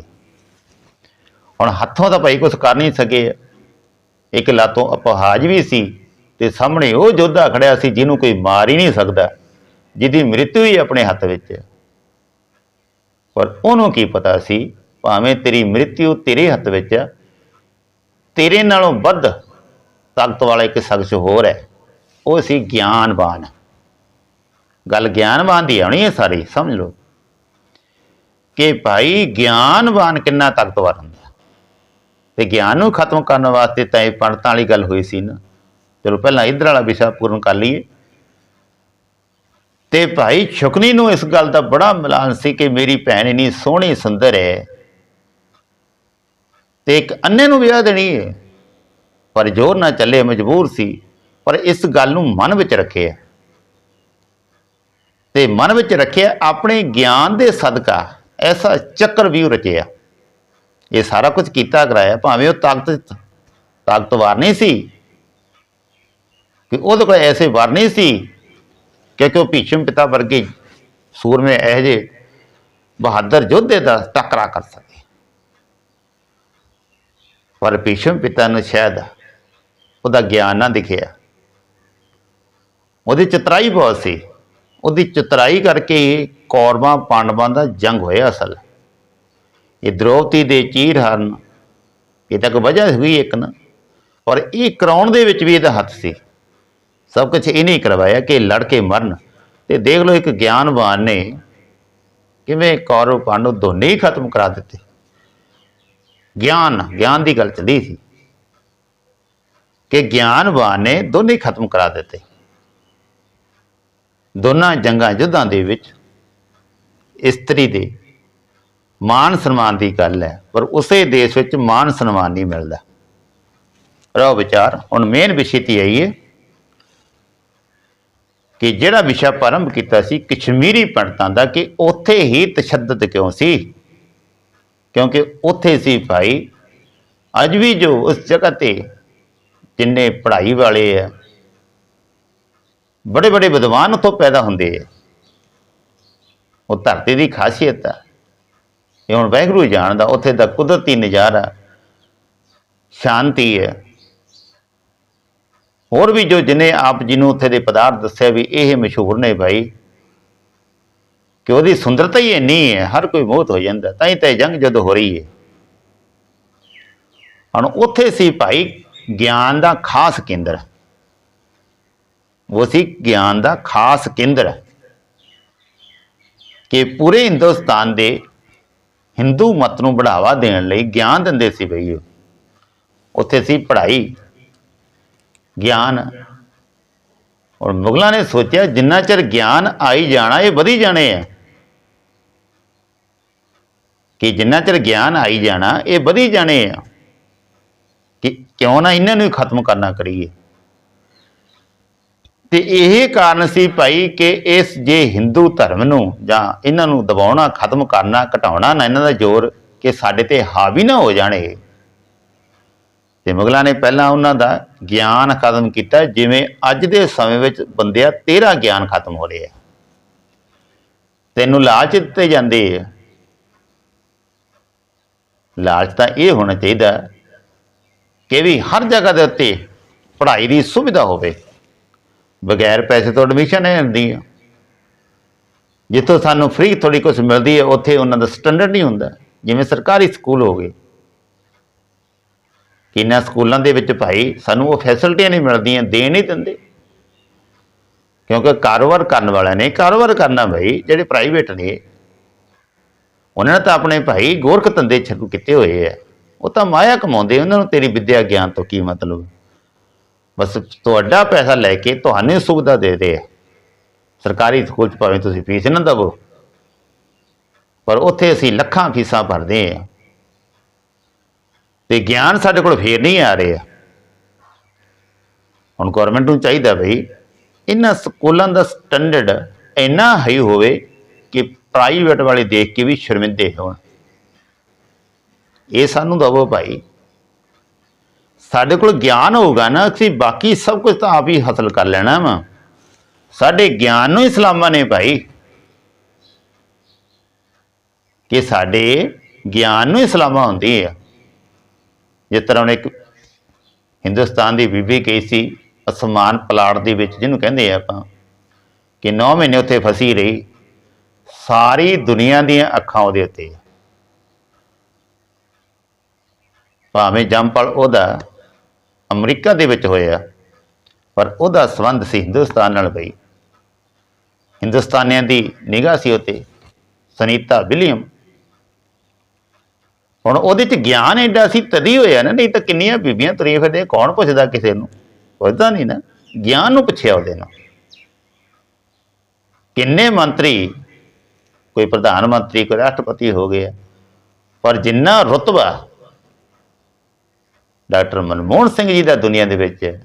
ਹੁਣ ਹੱਥੋਂ ਤਾਂ ਭਾਈ ਕੁਝ ਕਰ ਨਹੀਂ ਸਕੇ। ਇੱਕ ਲਾਤੋਂ ਅਪਹਾਜ ਵੀ ਸੀ ਤੇ ਸਾਹਮਣੇ ਉਹ ਯੋਧਾ ਖੜਿਆ ਸੀ ਜਿਹਨੂੰ ਕੋਈ ਮਾਰ ਹੀ ਨਹੀਂ ਸਕਦਾ, ਜਿਹਦੀ ਮ੍ਰਿਤੂ ਹੀ ਆਪਣੇ ਹੱਥ ਵਿੱਚ ਪਰ ਉਹਨੂੰ ਕੀ ਪਤਾ ਸੀ, ਭਾਵੇਂ ਤੇਰੀ ਮ੍ਰਿਤੂ ਤੇਰੇ ਹੱਥ ਵਿੱਚ ਹੈ, ਤੇਰੇ ਨਾਲੋਂ ਵੱਧ ਤਾਕਤ ਵਾਲਾ ਇੱਕ ਸ਼ਖਸ ਹੋਰ ਹੈ। ਉਹ ਸੀ ਗਿਆਨਵਾਨ। ਗੱਲ ਗਿਆਨਵਾਨ ਦੀ ਆਉਣੀ ਹੈ ਸਾਰੀ, ਸਮਝ ਲਓ। ਕਿ ਭਾਈ ਗਿਆਨਵਾਨ ਕਿੰਨਾ ਤਾਕਤਵਰ ਹੁੰਦਾ ਤੇ ਗਿਆਨ ਨੂੰ ਖਤਮ ਕਰਨ ਵਾਸਤੇ ਤਾਂ ਇਹ ਪੰਡਤਾਂ ਵਾਲੀ ਗੱਲ ਹੋਈ ਸੀ ਨਾ। ਚਲੋ ਪਹਿਲਾਂ ਇਧਰ ਵਾਲਾ ਵਿਸ਼ਾ ਪੂਰਨ ਕਰ ਲਈਏ। ਤੇ ਭਾਈ ਸ਼ੁਕਨੀ ਨੂੰ ਇਸ ਗੱਲ ਦਾ ਬੜਾ ਮਿਲਾਨ ਸੀ ਕਿ ਮੇਰੀ ਭੈਣ ਇੰਨੀ ਸੋਹਣੀ ਸੁੰਦਰ ਹੈ। ਤੇ ਇੱਕ ਅੰਨੇ ਨੂੰ ਵਿਆਹ ਦੇਣੀ ਹੈ। ਪਰ ਜ਼ੋਰ ਨਾ ਚੱਲੇ, ਮਜਬੂਰ ਸੀ। ਪਰ ਇਸ ਗੱਲ ਨੂੰ ਮਨ ਵਿੱਚ ਰੱਖਿਆ। ਤੇ ਮਨ ਵਿੱਚ ਰੱਖਿਆ ਆਪਣੇ ਗਿਆਨ ਦੇ ਸਦਕਾ। ਐਸਾ ਚੱਕਰ ਵੀ ਰਚਿਆ। ਇਹ ਸਾਰਾ ਕੁਝ ਕੀਤਾ, ਕਰਾਇਆ। ਭਾਵੇਂ ਉਹ ਤਾਕਤ, ਤਾਕਤਵਾਰ ਨਹੀਂ ਸੀ, ਕਿ ਉਹਦੇ ਕੋਲ ਐਸੇ ਵਰ ਨਹੀਂ ਸੀ, ਕਿਉਂਕਿ ਉਹ ਭੀਸ਼ਮ ਪਿਤਾ ਵਰਗੇ ਸੂਰਮੇ ਇਹੋ ਜਿਹੇ ਬਹਾਦਰ ਯੋਧੇ ਦਾ ਟੱਕਰਾ ਕਰ ਸਕੇ। ਪਰ ਭੀਸ਼ਮ ਪਿਤਾ ਨੂੰ ਸ਼ਾਇਦ ਉਹਦਾ ਗਿਆਨ ਨਾ ਦਿਖਿਆ। ਉਹਦੀ ਚਤਰਾਈ ਬਹੁਤ ਸੀ। ਉਹਦੀ ਚਤਰਾਈ ਕਰਕੇ ਕੌਰਵਾਂ ਪਾਂਡਵਾਂ ਦਾ ਜੰਗ ਹੋਇਆ ਅਸਲ। ਇਹ ਦ੍ਰੋਪਦੀ ਦੇ ਚੀਰ ਹਰਨ, ਇਹ ਤਾਂ ਕੋਈ ਵਜ੍ਹਾ ਹੋਈ ਇੱਕ ਨਾ। ਔਰ ਇਹ ਕਰਾਉਣ ਦੇ ਵਿੱਚ ਵੀ ਇਹਦਾ ਹੱਥ ਸੀ। ਸਭ ਕੁਝ ਇਹਨੇ ਕਰਵਾਇਆ ਕਿ ਲੜ ਕੇ ਮਰਨ। ਤੇ ਦੇਖ ਲਓ ਇੱਕ ਗਿਆਨਵਾਨ ਨੇ ਕਿਵੇਂ ਕੌਰਵ ਪਾਂਡਵ ਦੋਨੇ ਹੀ ਖਤਮ ਕਰਾ ਦਿੱਤੇ। ਗਿਆਨ ਗਿਆਨ ਦੀ ਗੱਲ ਚੱਲੀ ਸੀ ਕਿ ਗਿਆਨਵਾਨ ਨੇ ਦੋਨੇ ਖਤਮ ਕਰਾ ਦਿੱਤੇ। ਦੋਨਾਂ ਜੰਗਾਂ ਯੁੱਧਾਂ ਦੇ ਵਿੱਚ ਇਸਤਰੀ ਦੇ ਮਾਨ ਸਨਮਾਨ ਦੀ ਗੱਲ ਹੈ, ਪਰ ਉਸੇ ਦੇਸ਼ ਵਿੱਚ ਮਾਨ ਸਨਮਾਨ ਨਹੀਂ ਮਿਲਦਾ। ਰਹੋ ਵਿਚਾਰ, ਹੁਣ ਮੇਨ ਵਿਸ਼ੇ ਤੇ ਆਈਏ ਕਿ ਜਿਹੜਾ ਵਿਸ਼ਾ ਪ੍ਰਾਰੰਭ ਕੀਤਾ ਸੀ ਕਸ਼ਮੀਰੀ ਪੰਡਤਾਂ ਦਾ ਕਿ ਉੱਥੇ ਹੀ ਤਸ਼ੱਦਦ ਕਿਉਂ ਸੀ? ਕਿਉਂਕਿ ਉੱਥੇ ਸੀ ਭਾਈ, ਅੱਜ ਵੀ ਜੋ ਉਸ ਜਗ੍ਹਾ ਤੇ ਜਿੰਨੇ ਪੜ੍ਹਾਈ ਵਾਲੇ ਆ ਬੜੇ ਬੜੇ ਵਿਦਵਾਨ ਉੱਥੋਂ ਪੈਦਾ ਹੁੰਦੇ ਆ। ਉਹ ਧਰਤੀ ਦੀ ਖਾਸੀਅਤ ਆ। ਇਹ ਹੁਣ ਵਾਹਿਗੁਰੂ ਹੀ ਜਾਣਦਾ, ਉੱਥੇ ਦਾ ਕੁਦਰਤੀ ਨਜ਼ਾਰਾ ਸ਼ਾਂਤੀ ਹੈ। ਹੋਰ ਵੀ ਜੋ ਜਿਨੇ ਆਪ ਜੀ ਨੂੰ ਉੱਥੇ ਦੇ ਪਦਾਰਥ ਦੱਸਿਆ ਵੀ ਇਹ ਮਸ਼ਹੂਰ ਨੇ ਭਾਈ, ਕਿ ਉਹਦੀ ਸੁੰਦਰਤਾ ਹੀ ਇੰਨੀ ਹੈ, ਹਰ ਕੋਈ ਮੋਹਤ ਹੋ ਜਾਂਦਾ ਤਾਂ ਹੀ ਤਾਂ ਇਹ ਜੰਗ ਜਦੋਂ ਹੋ ਰਹੀ ਹੈ। ਹੁਣ ਉੱਥੇ ਸੀ ਭਾਈ, ਗਿਆਨ ਦਾ ਖਾਸ ਕੇਂਦਰ। ਉਹ ਸੀ ਗਿਆਨ ਦਾ ਖਾਸ ਕੇਂਦਰ ਹੈ ਕਿ ਪੂਰੇ ਹਿੰਦੁਸਤਾਨ ਦੇ ਹਿੰਦੂ ਮਤ ਨੂੰ ਬੜਾਵਾ ਦੇਣ ਲਈ ਗਿਆਨ ਦਿੰਦੇ ਸੀ ਬਈ ਉਹ ਉੱਥੇ ਸੀ ਪੜ੍ਹਾਈ ਗਿਆਨ ਔਰ ਮੁਗਲਾਂ ਨੇ ਸੋਚਿਆ ਜਿੰਨਾ ਚਿਰ ਗਿਆਨ ਆਈ ਜਾਣਾ ਇਹ ਵਧੀ ਜਾਣੇ ਆ ਕਿ ਜਿੰਨਾ ਚਿਰ ਗਿਆਨ ਆਈ ਜਾਣਾ ਇਹ ਵਧੀ ਜਾਣੇ ਆ ਕਿ ਕਿਉਂ ਨਾ ਇਹਨਾਂ ਨੂੰ ਹੀ ਖਤਮ ਕਰਨਾ ਕਰੀਏ ਤੇ ਇਹ ਕਾਰਨ ਸੀ ਭਾਈ ਕਿ ਇਸ ਜੇ ਹਿੰਦੂ ਧਰਮ ਨੂੰ ਜਾਂ ਇਹਨਾਂ ਨੂੰ ਦਬਾਉਣਾ, ਖਤਮ ਕਰਨਾ, ਘਟਾਉਣਾ ਨਾ, ਇਹਨਾਂ ਦਾ ਜ਼ੋਰ ਕਿ ਸਾਡੇ ਤੇ ਹਾਵੀ ਨਾ ਹੋ ਜਾਣੇ। ਤੇ ਮੁਗਲਾਂ ਨੇ ਪਹਿਲਾਂ ਉਹਨਾਂ ਦਾ ਗਿਆਨ ਖਤਮ ਕੀਤਾ, ਜਿਵੇਂ ਅੱਜ ਦੇ ਸਮੇਂ ਵਿੱਚ ਬੰਦਿਆ ਤੇਰਾ ਗਿਆਨ ਖਤਮ ਹੋ ਰਿਹਾ। ਤੈਨੂੰ ਲਾਲਚ ਦਿੱਤੇ ਜਾਂਦੇ ਆ। ਲਾਲਚ ਤਾਂ ਇਹ ਹੋਣਾ ਚਾਹੀਦਾ ਕਿ ਵੀ ਹਰ ਜਗ੍ਹਾ ਦੇ ਉੱਤੇ ਪੜ੍ਹਾਈ ਦੀ ਸੁਵਿਧਾ ਹੋਵੇ। ਬਗੈਰ ਪੈਸੇ ਤੋਂ ਐਡਮਿਸ਼ਨ ਨਹੀਂ ਹੁੰਦੀ ਆ। ਜਿੱਥੋਂ ਸਾਨੂੰ ਫ੍ਰੀ ਥੋੜੀ ਕੁਝ ਮਿਲਦੀ ਹੈ ਉੱਥੇ ਉਹਨਾਂ ਦਾ ਸਟੈਂਡਰਡ ਨਹੀਂ ਹੁੰਦਾ। ਜਿਵੇਂ ਸਰਕਾਰੀ ਸਕੂਲ ਹੋ ਗਏ। ਕਿ ਇਹਨਾਂ ਸਕੂਲਾਂ ਦੇ ਵਿੱਚ ਭਾਈ ਸਾਨੂੰ ਉਹ ਫੈਸਿਲਿਟੀਆਂ ਨਹੀਂ ਮਿਲਦੀਆਂ ਦੇ ਨਹੀਂ ਦਿੰਦੇ। ਕਿਉਂਕਿ ਕਾਰੋਬਾਰ ਕਰਨ ਵਾਲਿਆਂ ਨੇ, ਕਾਰੋਬਾਰ ਕਰਨਾ ਭਾਈ, ਜਿਹੜੇ ਪ੍ਰਾਈਵੇਟ ਨੇ। ਉਹਨਾਂ ਨੇ ਤਾਂ ਆਪਣੇ ਭਾਈ ਗੋਰਖ ਧੰਦੇ ਸ਼ੁਰੂ ਕੀਤੇ ਹੋਏ ਆ। ਉਹ ਤਾਂ ਮਾਇਆ ਕਮਾਉਂਦੇ ਉਹਨਾਂ ਨੂੰ ਤੇਰੀ ਵਿੱਦਿਆ ਗਿਆਨ ਤੋਂ ਕੀ ਮਤਲਬ? ਬਸ ਤੁਹਾਡਾ ਪੈਸਾ ਲੈ ਕੇ ਤੁਹਾਨੂੰ ਸੁਵਿਧਾ ਦੇ ਰਹੇ ਦੇ ਸਰਕਾਰੀ ਸਕੂਲ ਚ ਭਾਵੇਂ ਤੁਸੀਂ ਫੀਸ ਨਾ ਦਵੋ, ਪਰ ਉੱਥੇ ਅਸੀਂ ਲੱਖਾਂ ਫੀਸਾਂ ਭਰਦੇ ਹਾਂ ਤੇ ਗਿਆਨ ਸਾਡੇ ਕੋਲ ਫੇਰ ਨਹੀਂ ਆ ਰਿਹਾ। ਹੁਣ ਗਵਰਨਮੈਂਟ ਨੂੰ ਚਾਹੀਦਾ ਬਈ, ਇਹਨਾਂ ਸਕੂਲਾਂ ਦਾ ਸਟੈਂਡਰਡ ਇੰਨਾ ਹਾਈ ਹੋਵੇ ਕਿ ਪ੍ਰਾਈਵੇਟ ਵਾਲੇ ਦੇਖ ਕੇ ਵੀ ਸ਼ਰਮਿੰਦੇ ਹੋਣ। ਇਹ ਸਾਨੂੰ ਦਵੋ ਭਾਈ। ਸਾਡੇ ਕੋਲ ਗਿਆਨ ਹੋਊਗਾ ਨਾ, ਅਸੀਂ ਬਾਕੀ ਸਭ ਕੁਝ ਤਾਂ ਆਪ ਹੀ ਹਾਸਲ ਕਰ ਲੈਣਾ ਵਾ ਸਾਡੇ ਗਿਆਨ ਨੂੰ ਇਸਲਾਮਾਂ ਨੇ ਭਾਈ, ਕਿ ਸਾਡੇ ਗਿਆਨ ਨੂੰ ਇਸਲਾਮਾਂ ਹੁੰਦੀ ਹੈ ਜਿਸ ਤਰ੍ਹਾਂ ਹੁਣ ਇੱਕ ਹਿੰਦੁਸਤਾਨ ਦੀ ਬੀਬੀ ਗਈ ਸੀ, ਅਸਮਾਨ ਪਲਾਟ ਦੇ ਵਿੱਚ, ਜਿਹਨੂੰ ਕਹਿੰਦੇ ਆ ਆਪਾਂ, ਕਿ 9 ਮਹੀਨੇ ਉੱਥੇ ਫਸੀ ਰਹੀ, ਸਾਰੀ ਦੁਨੀਆ ਦੀਆਂ ਅੱਖਾਂ ਉਹਦੇ ਉੱਤੇ ਆ। ਭਾਵੇਂ ਜੰਪਲ ਉਹਦਾ ਅਮਰੀਕਾ ਦੇ ਵਿੱਚ ਹੋਇਆ। ਪਰ ਉਹਦਾ ਸੰਬੰਧ ਸੀ ਹਿੰਦੁਸਤਾਨ ਨਾਲ ਬਈ। ਹਿੰਦੁਸਤਾਨੀਆਂ ਦੀ ਨਿਗਾਹ ਸੀ ਉਤੇ, ਸੁਨੀਤਾ ਵਿਲੀਅਮ। ਹੁਣ ਉਹਦੇ ਚ ਗਿਆਨ ਐਡਾ ਸੀ, ਤਦੀ ਹੋਇਆ ਨਾ, ਨਹੀਂ ਤਾਂ ਕਿੰਨੀਆਂ ਬੀਬੀਆਂ ਤੁਰੀਆਂ ਫਿਰਦੇ ਕੌਣ ਪੁੱਛਦਾ ਕਿਸੇ ਨੂੰ? ਪੁੱਛਦਾ ਨਹੀਂ ਨਾ, ਗਿਆਨ ਨੂੰ ਪੁੱਛਿਆ ਉਹਦੇ ਨਾਲ। ਕਿੰਨੇ ਮੰਤਰੀ, ਕੋਈ ਪ੍ਰਧਾਨ ਮੰਤਰੀ, ਕੋਈ ਰਾਸ਼ਟਰਪਤੀ ਹੋ ਗਿਆ ਪਰ ਜਿੰਨਾ ਰੁਤਬਾ ਡਾਕਟਰ ਮਨਮੋਹਨ ਸਿੰਘ ਜੀ ਦਾ ਦੁਨੀਆ ਦੇ ਵਿੱਚ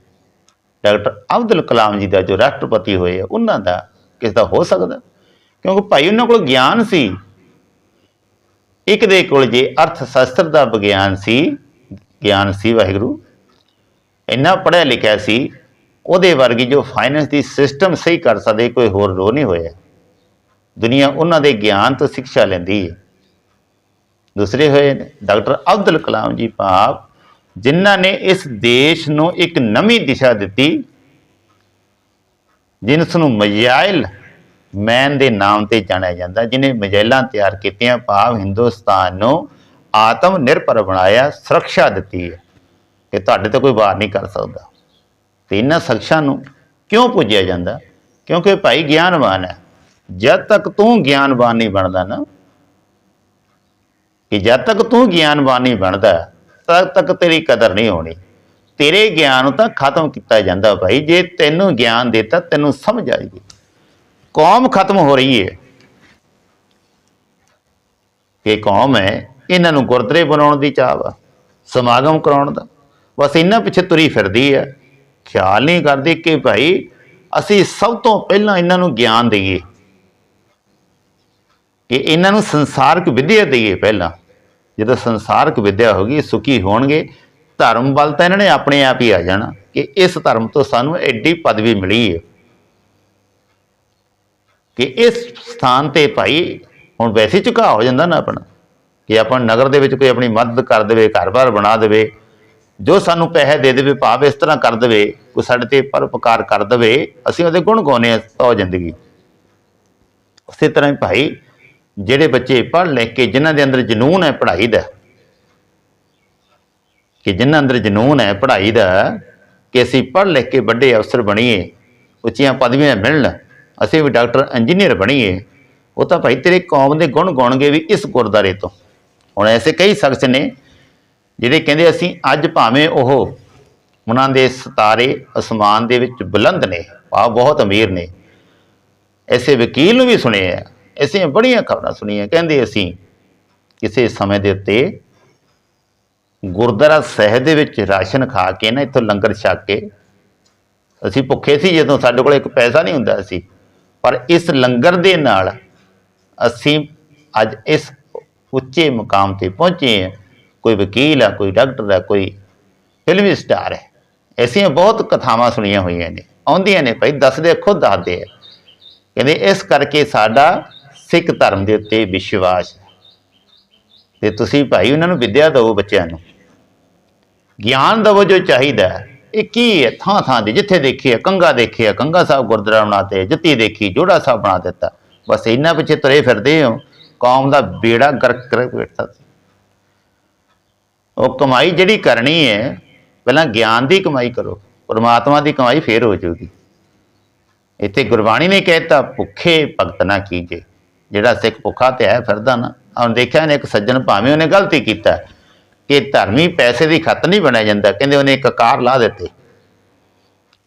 ਡਾਕਟਰ ਅਬਦੁਲ ਕਲਾਮ ਜੀ ਦਾ ਜੋ ਰਾਸ਼ਟਰਪਤੀ ਹੋਏ ਉਹਨਾਂ ਦਾ ਕਿਸ ਦਾ ਹੋ ਸਕਦਾ? ਕਿਉਂਕਿ ਭਾਈ ਉਹਨਾਂ ਕੋਲ ਗਿਆਨ ਸੀ। ਇੱਕ ਦੇ ਕੋਲ ਜੇ ਅਰਥ ਸ਼ਾਸਤਰ ਦਾ ਵਿਗਿਆਨ ਸੀ, ਗਿਆਨ ਸੀ ਵਾਹਿਗੁਰੂ, ਇੰਨਾ ਪੜ੍ਹਿਆ ਲਿਖਿਆ ਸੀ, ਉਹਦੇ ਵਰਗੀ ਜੋ ਫਾਈਨੈਂਸ ਦੀ ਸਿਸਟਮ ਸਹੀ ਕਰ ਸਕਦੇ, ਕੋਈ ਹੋਰ ਰੋ ਨਹੀਂ ਹੋਇਆ। ਦੁਨੀਆ ਉਹਨਾਂ ਦੇ ਗਿਆਨ ਤੋਂ ਸਿੱਖਿਆ ਲੈਂਦੀ ਹੈ। ਦੂਸਰੇ ਹੋਏ ਡਾਕਟਰ ਅਬਦੁਲ ਕਲਾਮ ਜੀ ਪਾਪ ਜਿਨ੍ਹਾਂ ਨੇ ਇਸ ਦੇਸ਼ ਨੂੰ ਇੱਕ ਨਵੀਂ ਦਿਸ਼ਾ ਦਿੱਤੀ ਜਿਸ ਨੂੰ ਮਜਾਇਲ ਮੈਨ ਦੇ ਨਾਮ ਤੇ ਜਾਣਿਆ ਜਾਂਦਾ, ਜਿਨੇ ਮਜਾਇਲਾਂ ਤਿਆਰ ਕੀਤੀਆਂ, ਭਾਵ ਹਿੰਦੁਸਤਾਨ ਨੂੰ ਆਤਮ ਨਿਰਭਰ ਬਣਾਇਆ, ਸੁਰੱਖਿਆ ਦਿੱਤੀ ਹੈ, ਕਿ ਤੁਹਾਡੇ ਤੇ ਕੋਈ ਵਾਰ ਨਹੀਂ ਕਰ ਸਕਦਾ। ਤੇ ਇਹਨਾਂ ਸ਼ਖਸਾਂ ਨੂੰ ਕਿਉਂ ਪੁੱਜਿਆ ਜਾਂਦਾ? ਕਿਉਂਕਿ ਭਾਈ ਗਿਆਨਵਾਨ ਹੈ। ਜਦ ਤੱਕ ਤੂੰ ਗਿਆਨਵਾਨ ਨਹੀਂ ਬਣਦਾ ਨਾ, ਕਿ ਜਦ ਤੱਕ ਤੂੰ ਗਿਆਨਵਾਨ ਨਹੀਂ ਬਣਦਾ ਤਦ ਤੱਕ ਤੇਰੀ ਕਦਰ ਨਹੀਂ ਹੋਣੀ। ਤੇਰੇ ਗਿਆਨ ਨੂੰ ਤਾਂ ਖਤਮ ਕੀਤਾ ਜਾਂਦਾ ਭਾਈ। ਜੇ ਤੈਨੂੰ ਗਿਆਨ ਦਿੱਤਾ, ਤੈਨੂੰ ਸਮਝ ਆਏਗੀ ਕੌਮ ਖਤਮ ਹੋ ਰਹੀ ਹੈ। ਇਹ ਕੌਮ ਹੈ, ਇਹਨਾਂ ਨੂੰ ਗੁਰਦੁਆਰੇ ਬਣਾਉਣ ਦੀ ਚਾਹ ਵਾ, ਸਮਾਗਮ ਕਰਾਉਣ ਦਾ। ਬਸ ਇਹਨਾਂ ਪਿੱਛੇ ਤੁਰੀ ਫਿਰਦੀ ਹੈ। ਖਿਆਲ ਨਹੀਂ ਕਰਦੀ ਕਿ ਭਾਈ, ਅਸੀਂ ਸਭ ਤੋਂ ਪਹਿਲਾਂ ਇਹਨਾਂ ਨੂੰ ਗਿਆਨ ਦਈਏ। ਕਿ ਇਹਨਾਂ ਨੂੰ ਸੰਸਾਰਕ ਵਿਦਿਆ ਦਈਏ ਪਹਿਲਾਂ। ਜਦੋਂ ਸੰਸਾਰਕ ਵਿਦਿਆ ਹੋਗੀ ਸੁਖੀ ਹੋਣਗੇ, ਧਰਮ ਵੱਲ ਤਾਂ ਇਹਨਾਂ ਨੇ ਆਪਣੇ ਆਪ ਹੀ ਆ ਜਾਣਾ ਕਿ ਇਸ ਧਰਮ ਤੋਂ ਸਾਨੂੰ ਐਡੀ ਪਦਵੀ ਮਿਲੀ ਹੈ ਕਿ ਇਸ ਸਥਾਨ ਤੇ ਭਾਈ ਹੁਣ ਵੈਸੇ ਝੁਕਾਅ ਹੋ ਜਾਂਦਾ ਨਾ ਆਪਣਾ, ਕਿ ਆਪਾਂ ਨਗਰ ਦੇ ਵਿੱਚ ਕੋਈ ਆਪਣੀ ਮਦਦ ਕਰ ਦੇਵੇ, ਘਰ-ਬਾਰ ਬਣਾ ਦੇਵੇ, ਜੋ ਸਾਨੂੰ ਪੈਸੇ ਦੇ ਦੇਵੇ, ਭਾਵ ਇਸ ਤਰ੍ਹਾਂ ਕਰ ਦੇਵੇ, ਕੋਈ ਸਾਡੇ ਤੇ ਪਰਉਪਕਾਰ ਕਰ ਦੇਵੇ, ਅਸੀਂ ਉਹਦੇ ਗੁਣ ਗਾਉਂਦੇ ਹਾਂ ਉਹ ਜ਼ਿੰਦਗੀ। ਉਸੇ ਤਰ੍ਹਾਂ ਹੀ ਭਾਈ ਜਿਹੜੇ ਬੱਚੇ ਪੜ੍ਹ ਲਿਖ ਕੇ ਜਿਨ੍ਹਾਂ ਦੇ ਅੰਦਰ ਜਨੂਨ ਹੈ, ਪੜ੍ਹਾਈ ਦਾ। ਕਿ ਜਿਨ੍ਹਾਂ ਅੰਦਰ ਜਨੂਨ ਹੈ, ਪੜ੍ਹਾਈ ਦਾ, ਕਿ ਅਸੀਂ ਪੜ੍ਹ ਲਿਖ ਕੇ ਵੱਡੇ ਅਫਸਰ ਬਣੀਏ, ਉੱਚੀਆਂ ਪਦਵੀਆਂ ਮਿਲਣ, ਅਸੀਂ ਵੀ ਡਾਕਟਰ, ਇੰਜੀਨੀਅਰ ਬਣੀਏ, ਉਹ ਤਾਂ ਭਾਈ ਤੇਰੇ ਕੌਮ ਦੇ ਗੁਣ ਗਾਉਣਗੇ ਵੀ ਇਸ ਗੁਰਦਾਰੇ ਤੋਂ। ਹੁਣ ਐਸੇ ਕਈ ਸ਼ਖਸ ਨੇ ਜਿਹੜੇ ਕਹਿੰਦੇ ਅਸੀਂ ਅੱਜ ਭਾਵੇਂ ਉਹ ਉਹਨਾਂ ਦੇ ਸਿਤਾਰੇ ਅਸਮਾਨ ਦੇ ਵਿੱਚ ਬੁਲੰਦ ਨੇ ਆ ਬਹੁਤ ਅਮੀਰ ਨੇ। ਐਸੇ ਵਕੀਲ ਨੂੰ ਵੀ ਸੁਣਿਆ ਐਸੀਆਂ ਬੜੀਆਂ ਖਬਰਾਂ ਸੁਣੀਆਂ। ਕਹਿੰਦੇ ਅਸੀਂ ਕਿਸੇ ਸਮੇਂ ਦੇ ਉੱਤੇ ਗੁਰਦੁਆਰਾ ਸਾਹਿਬ ਦੇ ਵਿੱਚ ਰਾਸ਼ਨ ਖਾ ਕੇ ਨਾ ਇੱਥੋਂ ਲੰਗਰ ਛਕ ਕੇ ਅਸੀਂ ਭੁੱਖੇ ਸੀ ਜਦੋਂ ਸਾਡੇ ਕੋਲ ਇੱਕ ਪੈਸਾ ਨਹੀਂ ਹੁੰਦਾ ਸੀ। ਪਰ ਇਸ ਲੰਗਰ ਦੇ ਨਾਲ ਅਸੀਂ ਅੱਜ ਇਸ ਉੱਚੇ ਮੁਕਾਮ ਤੇ ਪਹੁੰਚੇ ਹਾਂ। ਕੋਈ ਵਕੀਲ ਆ, ਕੋਈ ਡਾਕਟਰ ਆ, ਕੋਈ ਫਿਲਮੀ ਸਟਾਰ ਹੈ। ਐਸੀਆਂ ਬਹੁਤ ਕਥਾਵਾਂ ਸੁਣੀਆਂ ਹੋਈਆਂ ਨੇ। ਆਉਂਦੀਆਂ ਨੇ ਭਾਈ, ਦੱਸਦੇ ਖੁਦ ਦੱਸਦੇ ਆ। ਕਹਿੰਦੇ ਇਸ ਕਰਕੇ ਸਾਡਾ ਸਿੱਖ ਧਰਮ ਦੇ ਉੱਤੇ ਵਿਸ਼ਵਾਸ ਹੈ। ਤੇ ਤੁਸੀਂ ਭਾਈ ਉਹਨਾਂ ਨੂੰ ਵਿੱਦਿਆ ਦਿਓ ਬੱਚਿਆਂ ਨੂੰ। ਗਿਆਨ ਦਵੋ ਜੋ ਚਾਹੀਦਾ ਇਹ ਕੀ ਹੈ? ਥਾਂ ਥਾਂ ਦੇ ਜਿੱਥੇ ਦੇਖਿਆ ਕੰਗਾ ਦੇਖਿਆ ਕੰਗਾ ਸਾਹਿਬ ਗੁਰਦੁਆਰਾ ਬਣਾਤੇ ਜੁੱਤੀ ਦੇਖੀ, ਜੋੜਾ ਸਾਹਿਬ ਬਣਾ ਦਿੱਤਾ। ਬਸ ਇੰਨਾ ਪਿੱਛੇ ਤੁਰੇ ਫਿਰਦੇ ਹੋ, ਕੌਮ ਦਾ ਬੇੜਾ ਗਰਕ ਕਰ ਬੈਠਾ ਸੀ। ਉਹ ਕਮਾਈ ਜਿਹੜੀ ਕਰਨੀ ਹੈ, ਪਹਿਲਾਂ ਗਿਆਨ ਦੀ ਕਮਾਈ ਕਰੋ, ਪਰਮਾਤਮਾ ਦੀ ਕਮਾਈ ਫੇਰ ਹੋ ਜਾਊਗੀ। ਇੱਥੇ ਗੁਰਬਾਣੀ ਨੇ ਕਹਿਤਾ ਭੁੱਖੇ ਭਗਤ ਨਾ ਕੀਜੇ। ਜਿਹੜਾ ਸਿੱਖ ਭੁੱਖਾ ਤੇ ਹੈ ਫਿਰਦਾ ਨਾ, ਹੁਣ ਦੇਖਿਆ ਨੇ ਇੱਕ ਸੱਜਣ ਭਾਵੇਂ ਉਹਨੇ ਗਲਤੀ ਕੀਤਾ ਕਿ ਧਰਮੀ ਪੈਸੇ ਦੀ ਖਤ ਨਹੀਂ ਬਣਿਆ ਜਾਂਦਾ, ਕਹਿੰਦੇ ਉਹਨੇ ਕਕਾਰ ਲਾ ਦਿੱਤੇ।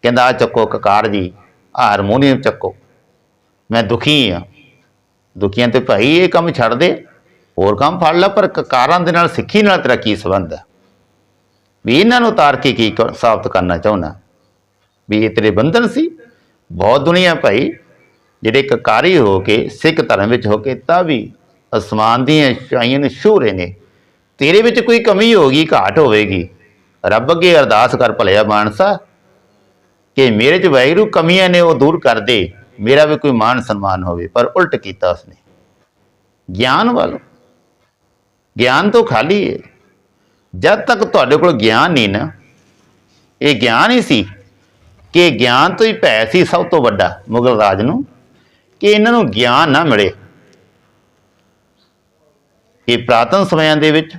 ਕਹਿੰਦਾ ਆ ਚੱਕੋ ਕਕਾਰ ਜੀ ਆ ਹਾਰਮੋਨੀਅਮ ਚੱਕੋ, ਮੈਂ ਦੁਖੀ ਆ ਦੁਖੀਆਂ ਤੇ ਭਾਈ ਇਹ ਕੰਮ ਛੱਡ ਦੇ, ਹੋਰ ਕੰਮ ਫੜ ਲੈ, ਪਰ ਕਕਾਰਾਂ ਦੇ ਨਾਲ ਸਿੱਖੀ ਨਾਲ ਤੇਰਾ ਕੀ ਸੰਬੰਧ ਹੈ? ਵੀ ਇਹਨਾਂ ਨੂੰ ਉਤਾਰ ਕੇ ਕੀ ਕ- ਸਾਬਤ ਕਰਨਾ ਚਾਹੁੰਦਾ? ਵੀ ਇਹ ਤੇਰੇ ਬੰਧਨ ਸੀ? ਬਹੁਤ ਦੁਨੀਆ ਭਾਈ ਜਿਹੜੇ ਕਕਾਰੀ ਹੋ ਕੇ, ਸਿੱਖ ਧਰਮ ਵਿੱਚ ਹੋ ਕੇ, ਤਾਂ ਵੀ ਅਸਮਾਨ ਦੀਆਂ ਛਾਈਆਂ ਨੂੰ ਛੂਹ ਰਹੇ ਨੇ। ਤੇਰੇ ਵਿੱਚ ਕੋਈ ਕਮੀ ਹੋਗੀ ਘਾਟ ਹੋਵੇਗੀ। ਰੱਬ ਅੱਗੇ ਅਰਦਾਸ ਕਰ, ਭਲਿਆ ਮਾਨਸਾ, ਕਿ ਮੇਰੇ 'ਚ ਵੈਰੂ ਕਮੀਆਂ ਨੇ, ਉਹ ਦੂਰ ਕਰ ਦੇ। ਮੇਰਾ ਵੀ ਕੋਈ ਮਾਨ ਸਨਮਾਨ ਹੋਵੇ, ਪਰ ਉਲਟ ਕੀਤਾ ਉਸਨੇ। ਗਿਆਨ ਵੱਲ। ਗਿਆਨ ਤੋਂ ਖਾਲੀ ਹੈ ਜਦ ਤੱਕ ਤੁਹਾਡੇ ਕੋਲ ਗਿਆਨ ਨਹੀਂ ਨਾ, ਇਹ ਗਿਆਨ ਹੀ ਸੀ ਕਿ ਗਿਆਨ ਤੋਂ ਹੀ ਭੈ ਸੀ ਸਭ ਤੋਂ ਵੱਡਾ, ਮੁਗਲ ਰਾਜ ਨੂੰ। ਕਿ ਇਹਨਾਂ ਨੂੰ ਗਿਆਨ ਨਾ ਮਿਲੇ। ਕਿ ਪ੍ਰਾਤਨ ਸਮਿਆਂ ਦੇ ਵਿੱਚ,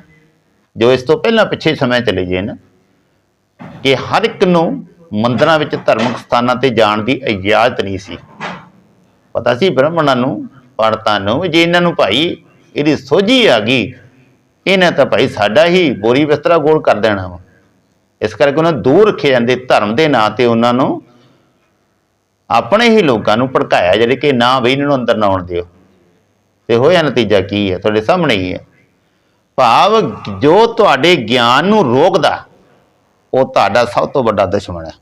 ਜੋ ਇਸ ਤੋਂ ਪਹਿਲਾਂ ਪਿੱਛੇ ਸਮੇਂ ਚਲੇ ਗਏ ਨਾ, ਕਿ ਹਰ ਇੱਕ ਨੂੰ ਮੰਦਰਾਂ ਵਿੱਚ ਧਾਰਮਿਕ ਸਥਾਨਾਂ ਤੇ ਜਾਣ ਦੀ ਇਜਾਜ਼ਤ ਨਹੀਂ ਸੀ। ਪਤਾ ਸੀ ਬ੍ਰਾਹਮਣਾਂ ਨੂੰ ਪੰਡਤਾਂ ਨੂੰ ਵੀ ਜੇ ਇਹਨਾਂ ਨੂੰ ਭਾਈ ਇਹਦੀ ਸੋਝੀ ਆ ਗਈ, ਇਹਨੇ ਤਾਂ ਭਾਈ ਸਾਡਾ ਹੀ ਬੋਰੀ ਬਿਸਤਰਾ ਗੋਲ ਕਰ ਦੇਣਾ ਵਾ। ਇਸ ਕਰਕੇ ਉਹਨਾਂ ਨੂੰ ਦੂਰ ਰੱਖੇ ਜਾਂਦੇ ਧਰਮ ਦੇ ਨਾਂ ਤੇ ਉਹਨਾਂ ਨੂੰ ਆਪਣੇ ਹੀ ਲੋਕਾਂ ਨੂੰ ਭੜਕਾਇਆ, ਜਿਹੜੇ ਕਿ ਨਾ ਵੀ ਇਹਨਾਂ ਨੂੰ ਅੰਦਰ ਨਾ ਆਉਣ ਦਿਓ। ਤੇ ਹੋਇਆ ਨਤੀਜਾ ਕੀ ਹੈ? ਤੁਹਾਡੇ ਸਾਹਮਣੇ ਹੀ ਹੈ। ਭਾਵ ਜੋ ਤੁਹਾਡੇ ਗਿਆਨ ਨੂੰ ਰੋਕਦਾ, ਉਹ ਤੁਹਾਡਾ ਸਭ ਤੋਂ ਵੱਡਾ ਦੁਸ਼ਮਣ ਹੈ।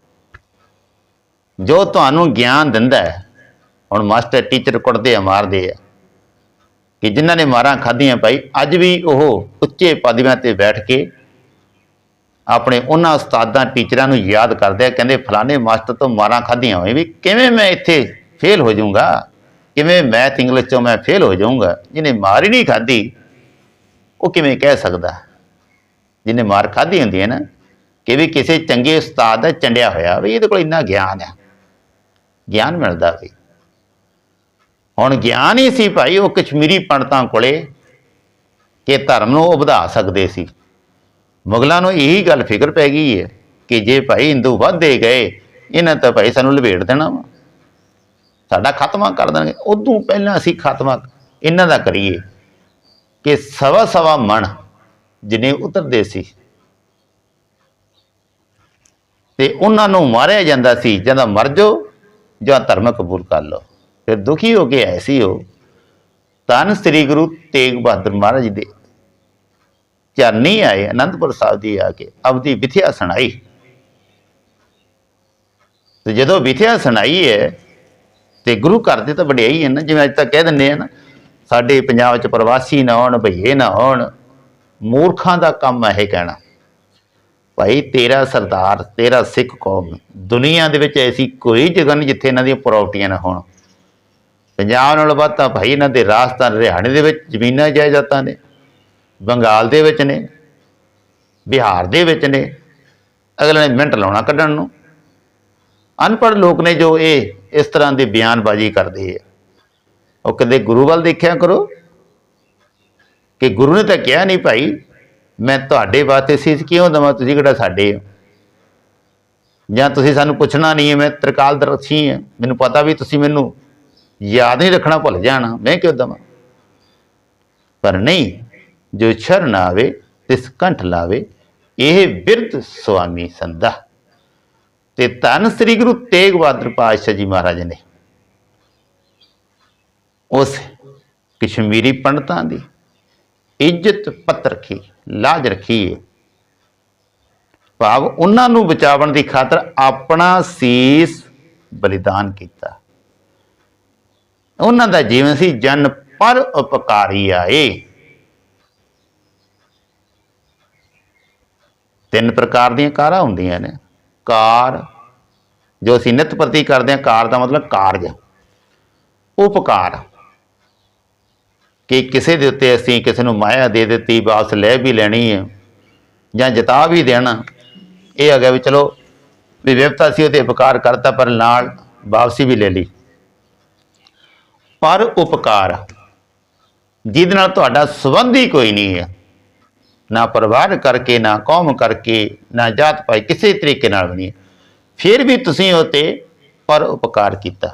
ਜੋ ਤੁਹਾਨੂੰ ਗਿਆਨ ਦਿੰਦਾ ਹੈ, ਹੁਣ ਮਾਸਟਰ ਟੀਚਰ ਕੁੱਟਦੇ ਆ, ਮਾਰਦੇ ਆ। ਕਿ ਜਿਨ੍ਹਾਂ ਨੇ ਮਾਰਾਂ ਖਾਧੀਆਂ ਭਾਈ, ਅੱਜ ਵੀ ਉਹ ਉੱਚੇ ਪਦਵੀਆਂ ਤੇ ਬੈਠ ਕੇ ਆਪਣੇ ਉਹਨਾਂ ਉਸਤਾਦਾਂ, ਟੀਚਰਾਂ ਨੂੰ ਯਾਦ ਕਰਦੇ ਆ, ਕਹਿੰਦੇ, ਫਲਾਣੇ ਮਾਸਟਰ ਤੋਂ ਮਾਰਾਂ ਖਾਧੀਆਂ ਹੋਏ ਵੀ ਕਿਵੇਂ ਮੈਂ ਇੱਥੇ ਫੇਲ ਹੋ ਜਾਊਂਗਾ? ਕਿਵੇਂ ਮੈਥ ਇੰਗਲਿਸ਼ ਚੋਂ ਮੈਂ ਫੇਲ ਹੋ ਜਾਊਂਗਾ? ਜਿਹਨੇ ਮਾਰ ਹੀ ਨਹੀਂ ਖਾਧੀ, ਉਹ ਕਿਵੇਂ ਕਹਿ ਸਕਦਾ? ਜਿਹਨੇ ਮਾਰ ਖਾਧੀ ਹੁੰਦੀ ਹੈ ਨਾ, ਕਿ ਵੀ ਕਿਸੇ ਚੰਗੇ ਉਸਤਾਦ ਦਾ ਚੰਡਿਆ ਹੋਇਆ ਵੀ ਇਹਦੇ ਕੋਲ ਇੰਨਾ ਗਿਆਨ ਆ। ਗਿਆਨ ਮਿਲਦਾ ਵੀ। ਹੁਣ ਗਿਆਨ ਹੀ ਸੀ ਭਾਈ, ਉਹ ਕਸ਼ਮੀਰੀ ਪੰਡਤਾਂ ਕੋਲੇ, ਕਿ ਧਰਮ ਨੂੰ ਉਹ ਵਧਾ ਸਕਦੇ ਸੀ। ਮੁਗਲਾਂ ਨੂੰ ਇਹੀ ਗੱਲ ਫਿਕਰ ਪੈ ਗਈ ਹੈ ਕਿ ਜੇ ਭਾਈ ਹਿੰਦੂ ਵੱਧਦੇ ਗਏ, ਇਹਨਾਂ ਤਾਂ ਭਾਈ ਸਾਨੂੰ ਲਵੇੜ ਦੇਣਾ ਵਾ। ਸਾਡਾ ਖਾਤਮਾ ਕਰ ਦੇਣਗੇ। ਉਦੋਂ ਪਹਿਲਾਂ ਅਸੀਂ ਖਾਤਮਾ ਇਹਨਾਂ ਦਾ ਕਰੀਏ ਕਿ ਸਵਾ ਸਵਾ ਮਣ ਜਿਨੇ ਉਤਰਦੇ ਸੀ ਤੇ ਉਹਨਾਂ ਨੂੰ ਮਾਰਿਆ ਜਾਂਦਾ ਸੀ ਜਦੋਂ ਮਰ ਜਾਓ, ਜਾਂ ਧਰਮ ਕਬੂਲ ਕਰ ਲਓ। ਫਿਰ ਦੁਖੀ ਹੋ ਕੇ ਐਸੀ ਸੀ ਉਹ। ਤਨ ਸ੍ਰੀ ਗੁਰੂ ਤੇਗ ਬਹਾਦਰ ਮਹਾਰਾਜ ਦੇ ਚਰਨੀ ਆਏ, ਅਨੰਦਪੁਰ ਸਾਹਿਬ ਦੀ ਆ ਕੇ ਆਪਦੀ ਵਿਥਿਆ ਸੁਣਾਈ। ਤੇ ਜਦੋਂ ਵਿਥਿਆ ਸੁਣਾਈ ਹੈ ਤੇ ਗੁਰੂ ਘਰ ਦੇ ਤਾਂ ਵਡਿਆਈ ਹੈ ਨਾ, ਜਿਵੇਂ ਅੱਜ ਤੱਕ ਕਹਿ ਦਿੰਦੇ ਆ ਨਾ, ਸਾਡੇ ਪੰਜਾਬ 'ਚ ਪ੍ਰਵਾਸੀ ਨਾ ਹੋਣ, ਭਈਏ ਨਾ ਹੋਣ, ਮੂਰਖਾਂ ਦਾ ਕੰਮ ਹੈ ਇਹ ਕਹਿਣਾ। ਭਾਈ ਤੇਰਾ ਸਰਦਾਰ, ਤੇਰਾ ਸਿੱਖ ਕੌਮ, ਦੁਨੀਆ ਦੇ ਵਿੱਚ ਐਸੀ ਕੋਈ ਜਗ੍ਹਾ ਨਹੀਂ ਜਿੱਥੇ ਇਹਨਾਂ ਦੀਆਂ ਪ੍ਰਾਪਰਟੀਆਂ ਨਾ ਹੋਣ। ਪੰਜਾਬ ਨਾਲੋਂ ਵੱਧ ਤਾਂ ਭਾਈ ਇਹਨਾਂ ਦੇ ਰਾਜਸਥਾਨ, ਹਰਿਆਣੇ ਦੇ ਵਿੱਚ ਜ਼ਮੀਨਾਂ ਜਾਇਦਾਦਾਂ ਨੇ। ਬੰਗਾਲ ਦੇ ਵਿੱਚ ਨੇ, ਬਿਹਾਰ ਦੇ ਵਿੱਚ ਨੇ, ਅਗਲੇ ਨੇ ਮਿੰਟ ਲਾਉਣਾ ਕੱਢਣ ਨੂੰ। ਅਨਪੜ੍ਹ ਲੋਕ ਨੇ ਜੋ ਇਹ, ਇਸ ਤਰ੍ਹਾਂ ਦੀ ਬਿਆਨਬਾਜ਼ੀ ਕਰਦੇ ਆ। ਉਹ ਕਦੇ ਗੁਰੂ ਵੱਲ ਦੇਖਿਆ ਕਰੋ। ਕਿ ਗੁਰੂ ਨੇ ਤਾਂ ਕਿਹਾ ਨਹੀਂ, ਭਾਈ, ਮੈਂ ਤੁਹਾਡੇ ਵਾਸਤੇ ਸੀਸ ਕਿਉਂ ਦਵਾਂ? ਤੁਸੀਂ ਕਿਹੜਾ ਸਾਡੇ ਹੋ? ਜਾਂ, ਤੁਸੀਂ ਸਾਨੂੰ ਪੁੱਛਣਾ ਨਹੀਂ ਹੈ, ਮੈਂ ਤ੍ਰਿਕਾਲ ਦਰਸ਼ੀ ਹਾਂ। ਮੈਨੂੰ ਪਤਾ ਵੀ ਤੁਸੀਂ ਮੈਨੂੰ ਯਾਦ ਨਹੀਂ ਰੱਖਣਾ, ਭੁੱਲ ਜਾਣਾ। ਮੈਂ ਕਿਉਂ ਦਵਾਂ? ਪਰ ਨਹੀਂ ਜੋ ਸ਼ਰਨ ਆਵੇ ਤਿਸ ਕੰਠ ਲਾਵੇ, ਇਹ ਬਿਰਧ ਸੁਆਮੀ ਸੰਦਾ ਤੇ ਧੰਨ ਸ੍ਰੀ ਗੁਰੂ ਤੇਗ ਬਹਾਦਰ ਪਾਤਸ਼ਾਹ ਜੀ ਮਹਾਰਾਜ ਨੇ ਉਸ ਕਸ਼ਮੀਰੀ ਪੰਡਤਾਂ ਦੀ ਇੱਜ਼ਤ ਪੱਤ ਰੱਖੀ, ਲਾਜ ਰੱਖੀ ਹੈ ਭਾਵ ਉਹਨਾਂ ਨੂੰ ਬਚਾਉਣ ਦੀ ਖਾਤਰ ਆਪਣਾ ਸੀਸ ਬਲੀਦਾਨ ਕੀਤਾ। ਉਹਨਾਂ ਦਾ ਜੀਵਨ ਸੀ ਜਨ ਪਰ ਉਪਕਾਰੀ ਆਏ। ਤਿੰਨ ਪ੍ਰਕਾਰ ਦੀਆਂ ਕਾਰਾਂ ਹੁੰਦੀਆਂ ਨੇ। ਕਾਰ, ਜੋ ਅਸੀਂ ਨਿਤ ਪ੍ਰਤੀ ਕਰਦੇ ਹਾਂ, ਕਾਰ ਦਾ ਮਤਲਬ ਕਾਰਜ। ਉਪਕਾਰ। ਕਿ ਕਿਸੇ ਦੇ ਉੱਤੇ ਅਸੀਂ ਕਿਸੇ ਨੂੰ ਮਾਇਆ ਦੇ ਦਿੱਤੀ, ਵਾਪਸ ਲੈ ਵੀ ਲੈਣੀ ਹੈ, ਜਾਂ ਜਤਾ ਵੀ ਦੇਣਾ, ਇਹ ਹੈਗਾ ਵੀ ਚਲੋ, ਵੀ ਵਿਵਤਾ ਸੀ ਉਹਦੇ ਉਪਕਾਰ ਕਰਤਾ, ਪਰ ਨਾਲ ਵਾਪਸੀ ਵੀ ਲੈ ਲਈ। ਪਰ ਉਪਕਾਰ, ਜਿਹਦੇ ਨਾਲ ਤੁਹਾਡਾ ਸੰਬੰਧ ਹੀ ਕੋਈ ਨਹੀਂ ਹੈ। ਨਾ ਪਰਿਵਾਰ ਕਰਕੇ, ਨਾ ਕੌਮ ਕਰਕੇ, ਨਾ ਜਾਤ ਪਾਈ ਕਿਸੇ ਤਰੀਕੇ ਨਾਲ ਬਣੀ ਫਿਰ ਵੀ ਤੁਸੀਂ ਉਹ ਤੇ ਪਰ ਉਪਕਾਰ ਕੀਤਾ।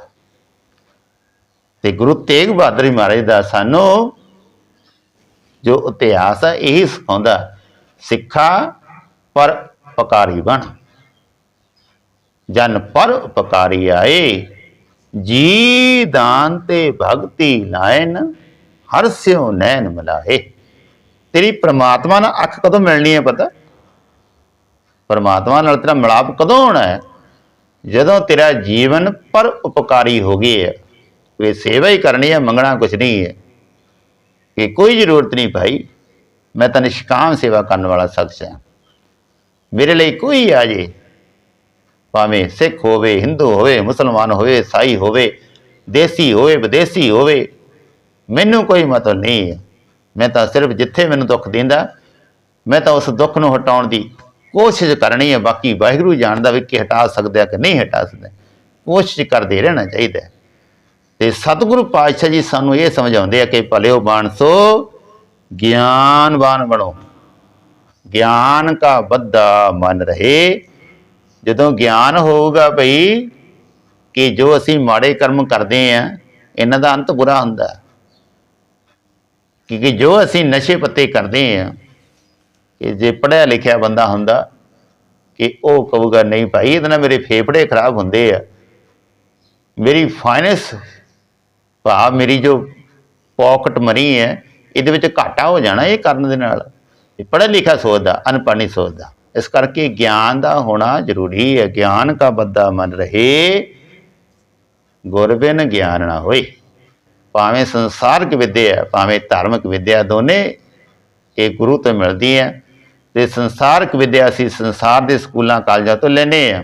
ਤੇ ਗੁਰੂ ਤੇਗ ਬਹਾਦਰ ਮਹਾਰਾਜ ਦਾ ਸਾਨੂੰ ਜੋ ਇਤਿਹਾਸ ਹੈ ਇਹ ਸਿਖਾਉਂਦਾ, ਸਿੱਖਾ ਪਰ ਉਪਕਾਰੀ ਬਣ। ਜਨ ਪਰ ਉਪਕਾਰੀ ਆਏ, ਜੀ ਦਾਨ ਤੇ ਭਗਤੀ ਲਾਇਨ, ਹਰ ਸਿਉ ਨੈਣ ਮਿਲਾਏ। ਤੇਰੀ ਪ੍ਰਮਾਤਮਾ ਨਾਲ ਅੱਖ ਕਦੋਂ ਮਿਲਣੀ ਹੈ ਪਤਾ? ਪ੍ਰਮਾਤਮਾ ਨਾਲ ਤੇਰਾ ਮਿਲਾਪ ਕਦੋਂ ਹੋਣਾ ਹੈ? ਜਦੋਂ ਤੇਰਾ ਜੀਵਨ ਪਰ ਉਪਕਾਰੀ ਹੋ ਗਿਆ ਹੈ, ਕੋਈ ਸੇਵਾ ਹੀ ਕਰਨੀ ਹੈ, ਮੰਗਣਾ ਕੁਝ ਨਹੀਂ ਹੈ। ਕਿ ਕੋਈ ਜ਼ਰੂਰਤ ਨਹੀਂ ਭਾਈ, ਮੈਂ ਤਾਂ ਨਿਸ਼ਕਾਮ ਸੇਵਾ ਕਰਨ ਵਾਲਾ ਸ਼ਖਸ ਹਾਂ। ਮੇਰੇ ਲਈ ਕੋਈ ਆ ਜੇ, ਭਾਵੇਂ ਸਿੱਖ ਹੋਵੇ, ਹਿੰਦੂ ਹੋਵੇ, ਮੁਸਲਮਾਨ ਹੋਵੇ ਸਾਈ ਹੋਵੇ, ਦੇਸੀ ਹੋਵੇ, ਵਿਦੇਸੀ ਹੋਵੇ, ਮੈਨੂੰ ਕੋਈ ਮਤਲਬ ਨਹੀਂ ਹੈ। ਮੈਂ ਤਾਂ ਸਿਰਫ ਜਿੱਥੇ ਮੈਨੂੰ ਦੁੱਖ ਦਿੰਦਾ, ਮੈਂ ਤਾਂ ਉਸ ਦੁੱਖ ਨੂੰ ਹਟਾਉਣ ਦੀ ਕੋਸ਼ਿਸ਼ ਕਰਨੀ ਹੈ। ਬਾਕੀ ਵਾਹਿਗੁਰੂ ਜਾਣਦਾ ਵੀ ਕਿ ਹਟਾ ਸਕਦਾ ਕਿ ਨਹੀਂ ਹਟਾ ਸਕਦਾ। ਕੋਸ਼ਿਸ਼ ਕਰਦੇ ਰਹਿਣਾ ਚਾਹੀਦਾ ਹੈ। ਤੇ ਸਤਿਗੁਰੂ ਪਾਤਸ਼ਾਹ ਜੀ ਸਾਨੂੰ ਇਹ ਸਮਝਾਉਂਦੇ ਆ ਕਿ ਭਲਿਓ ਬਾਣਸੋ, ਗਿਆਨਵਾਨ ਬਣੋ। ਗਿਆਨ ਕਾ ਬੱਧਾ ਮਨ ਰਹੇ। ਜਦੋਂ ਗਿਆਨ ਹੋਊਗਾ ਭਈ ਕਿ ਜੋ ਅਸੀਂ ਮਾੜੇ ਕਰਮ ਕਰਦੇ ਆ, ਇਹਨਾਂ ਦਾ ਅੰਤ ਬੁਰਾ ਹੁੰਦਾ। ਕਿਉਂਕਿ ਜੋ ਅਸੀਂ ਨਸ਼ੇ ਪੱਤੇ ਕਰਦੇ ਆ ਕਿ ਜੇ ਪੜਿਆ ਲਿਖਿਆ ਬੰਦਾ ਹੁੰਦਾ ਕਿ ਉਹ ਕਹੂਗਾ, ਨਹੀਂ ਭਾਈ, ਇਹਦੇ ਨਾਲ ਮੇਰੇ ਫੇਫੜੇ ਖਰਾਬ ਹੁੰਦੇ ਆ। ਮੇਰੀ ਫਾਈਨੈਂਸ ਭਾਵ ਮੇਰੀ ਜੋ ਪੌਕਟ ਮਨੀ ਹੈ, ਇਹਦੇ ਵਿੱਚ ਘਾਟਾ ਹੋ ਜਾਣਾ ਇਹ ਕਰਨ ਦੇ ਨਾਲ। ਪੜ੍ਹਿਆ ਲਿਖਿਆ ਸੋਚਦਾ, ਅਨਪੜ੍ਹ ਨਹੀਂ ਸੋਚਦਾ। ਇਸ ਕਰਕੇ ਗਿਆਨ ਦਾ ਹੋਣਾ ਜ਼ਰੂਰੀ ਹੈ। ਗਿਆਨ ਕਾ ਬੱਦਾ ਮਨ ਰਹੇ, ਗੁਰਬਿਨ ਗਿਆਨ ਨਾ ਹੋਏ। ਭਾਵੇਂ ਸੰਸਾਰਕ ਵਿੱਦਿਆ ਭਾਵੇਂ ਧਾਰਮਿਕ ਵਿੱਦਿਆ ਦੋਨੇ ਇਹ ਗੁਰੂ ਤੋਂ ਮਿਲਦੀ ਹੈ। ਤੇ ਸੰਸਾਰਕ ਵਿੱਦਿਆ ਅਸੀਂ ਸੰਸਾਰ ਦੇ ਸਕੂਲਾਂ, ਕਾਲਜਾਂ ਤੋਂ ਲੈਨੇ ਆ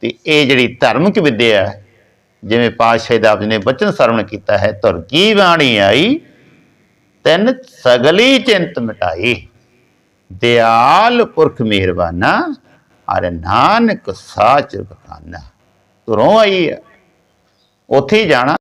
ਤੇ ਇਹ ਜਿਹੜੀ ਧਾਰਮਿਕ ਵਿੱਦਿਆ ਹੈ, ਜਿਵੇਂ ਪਾਤਸ਼ਾਹ ਦਾ ਨੇ ਬਚਨ ਸਰਵਣ ਕੀਤਾ ਹੈ ਤੁਰ ਕੀ ਬਾਣੀ ਆਈ, ਤੈਨ ਸਗਲੀ ਚਿੰਤ ਮਿਟਾਈ। ਦਿਆਲ ਪੁਰਖ ਮਿਹਰਬਾਨਾ ਅਰ ਨਾਨਕ ਸਾਚ ਬਖਾਨਾ। ਤੁਰੋਂ ਆਈ ਹੈ। ਉੱਥੇ ਜਾਣਾ।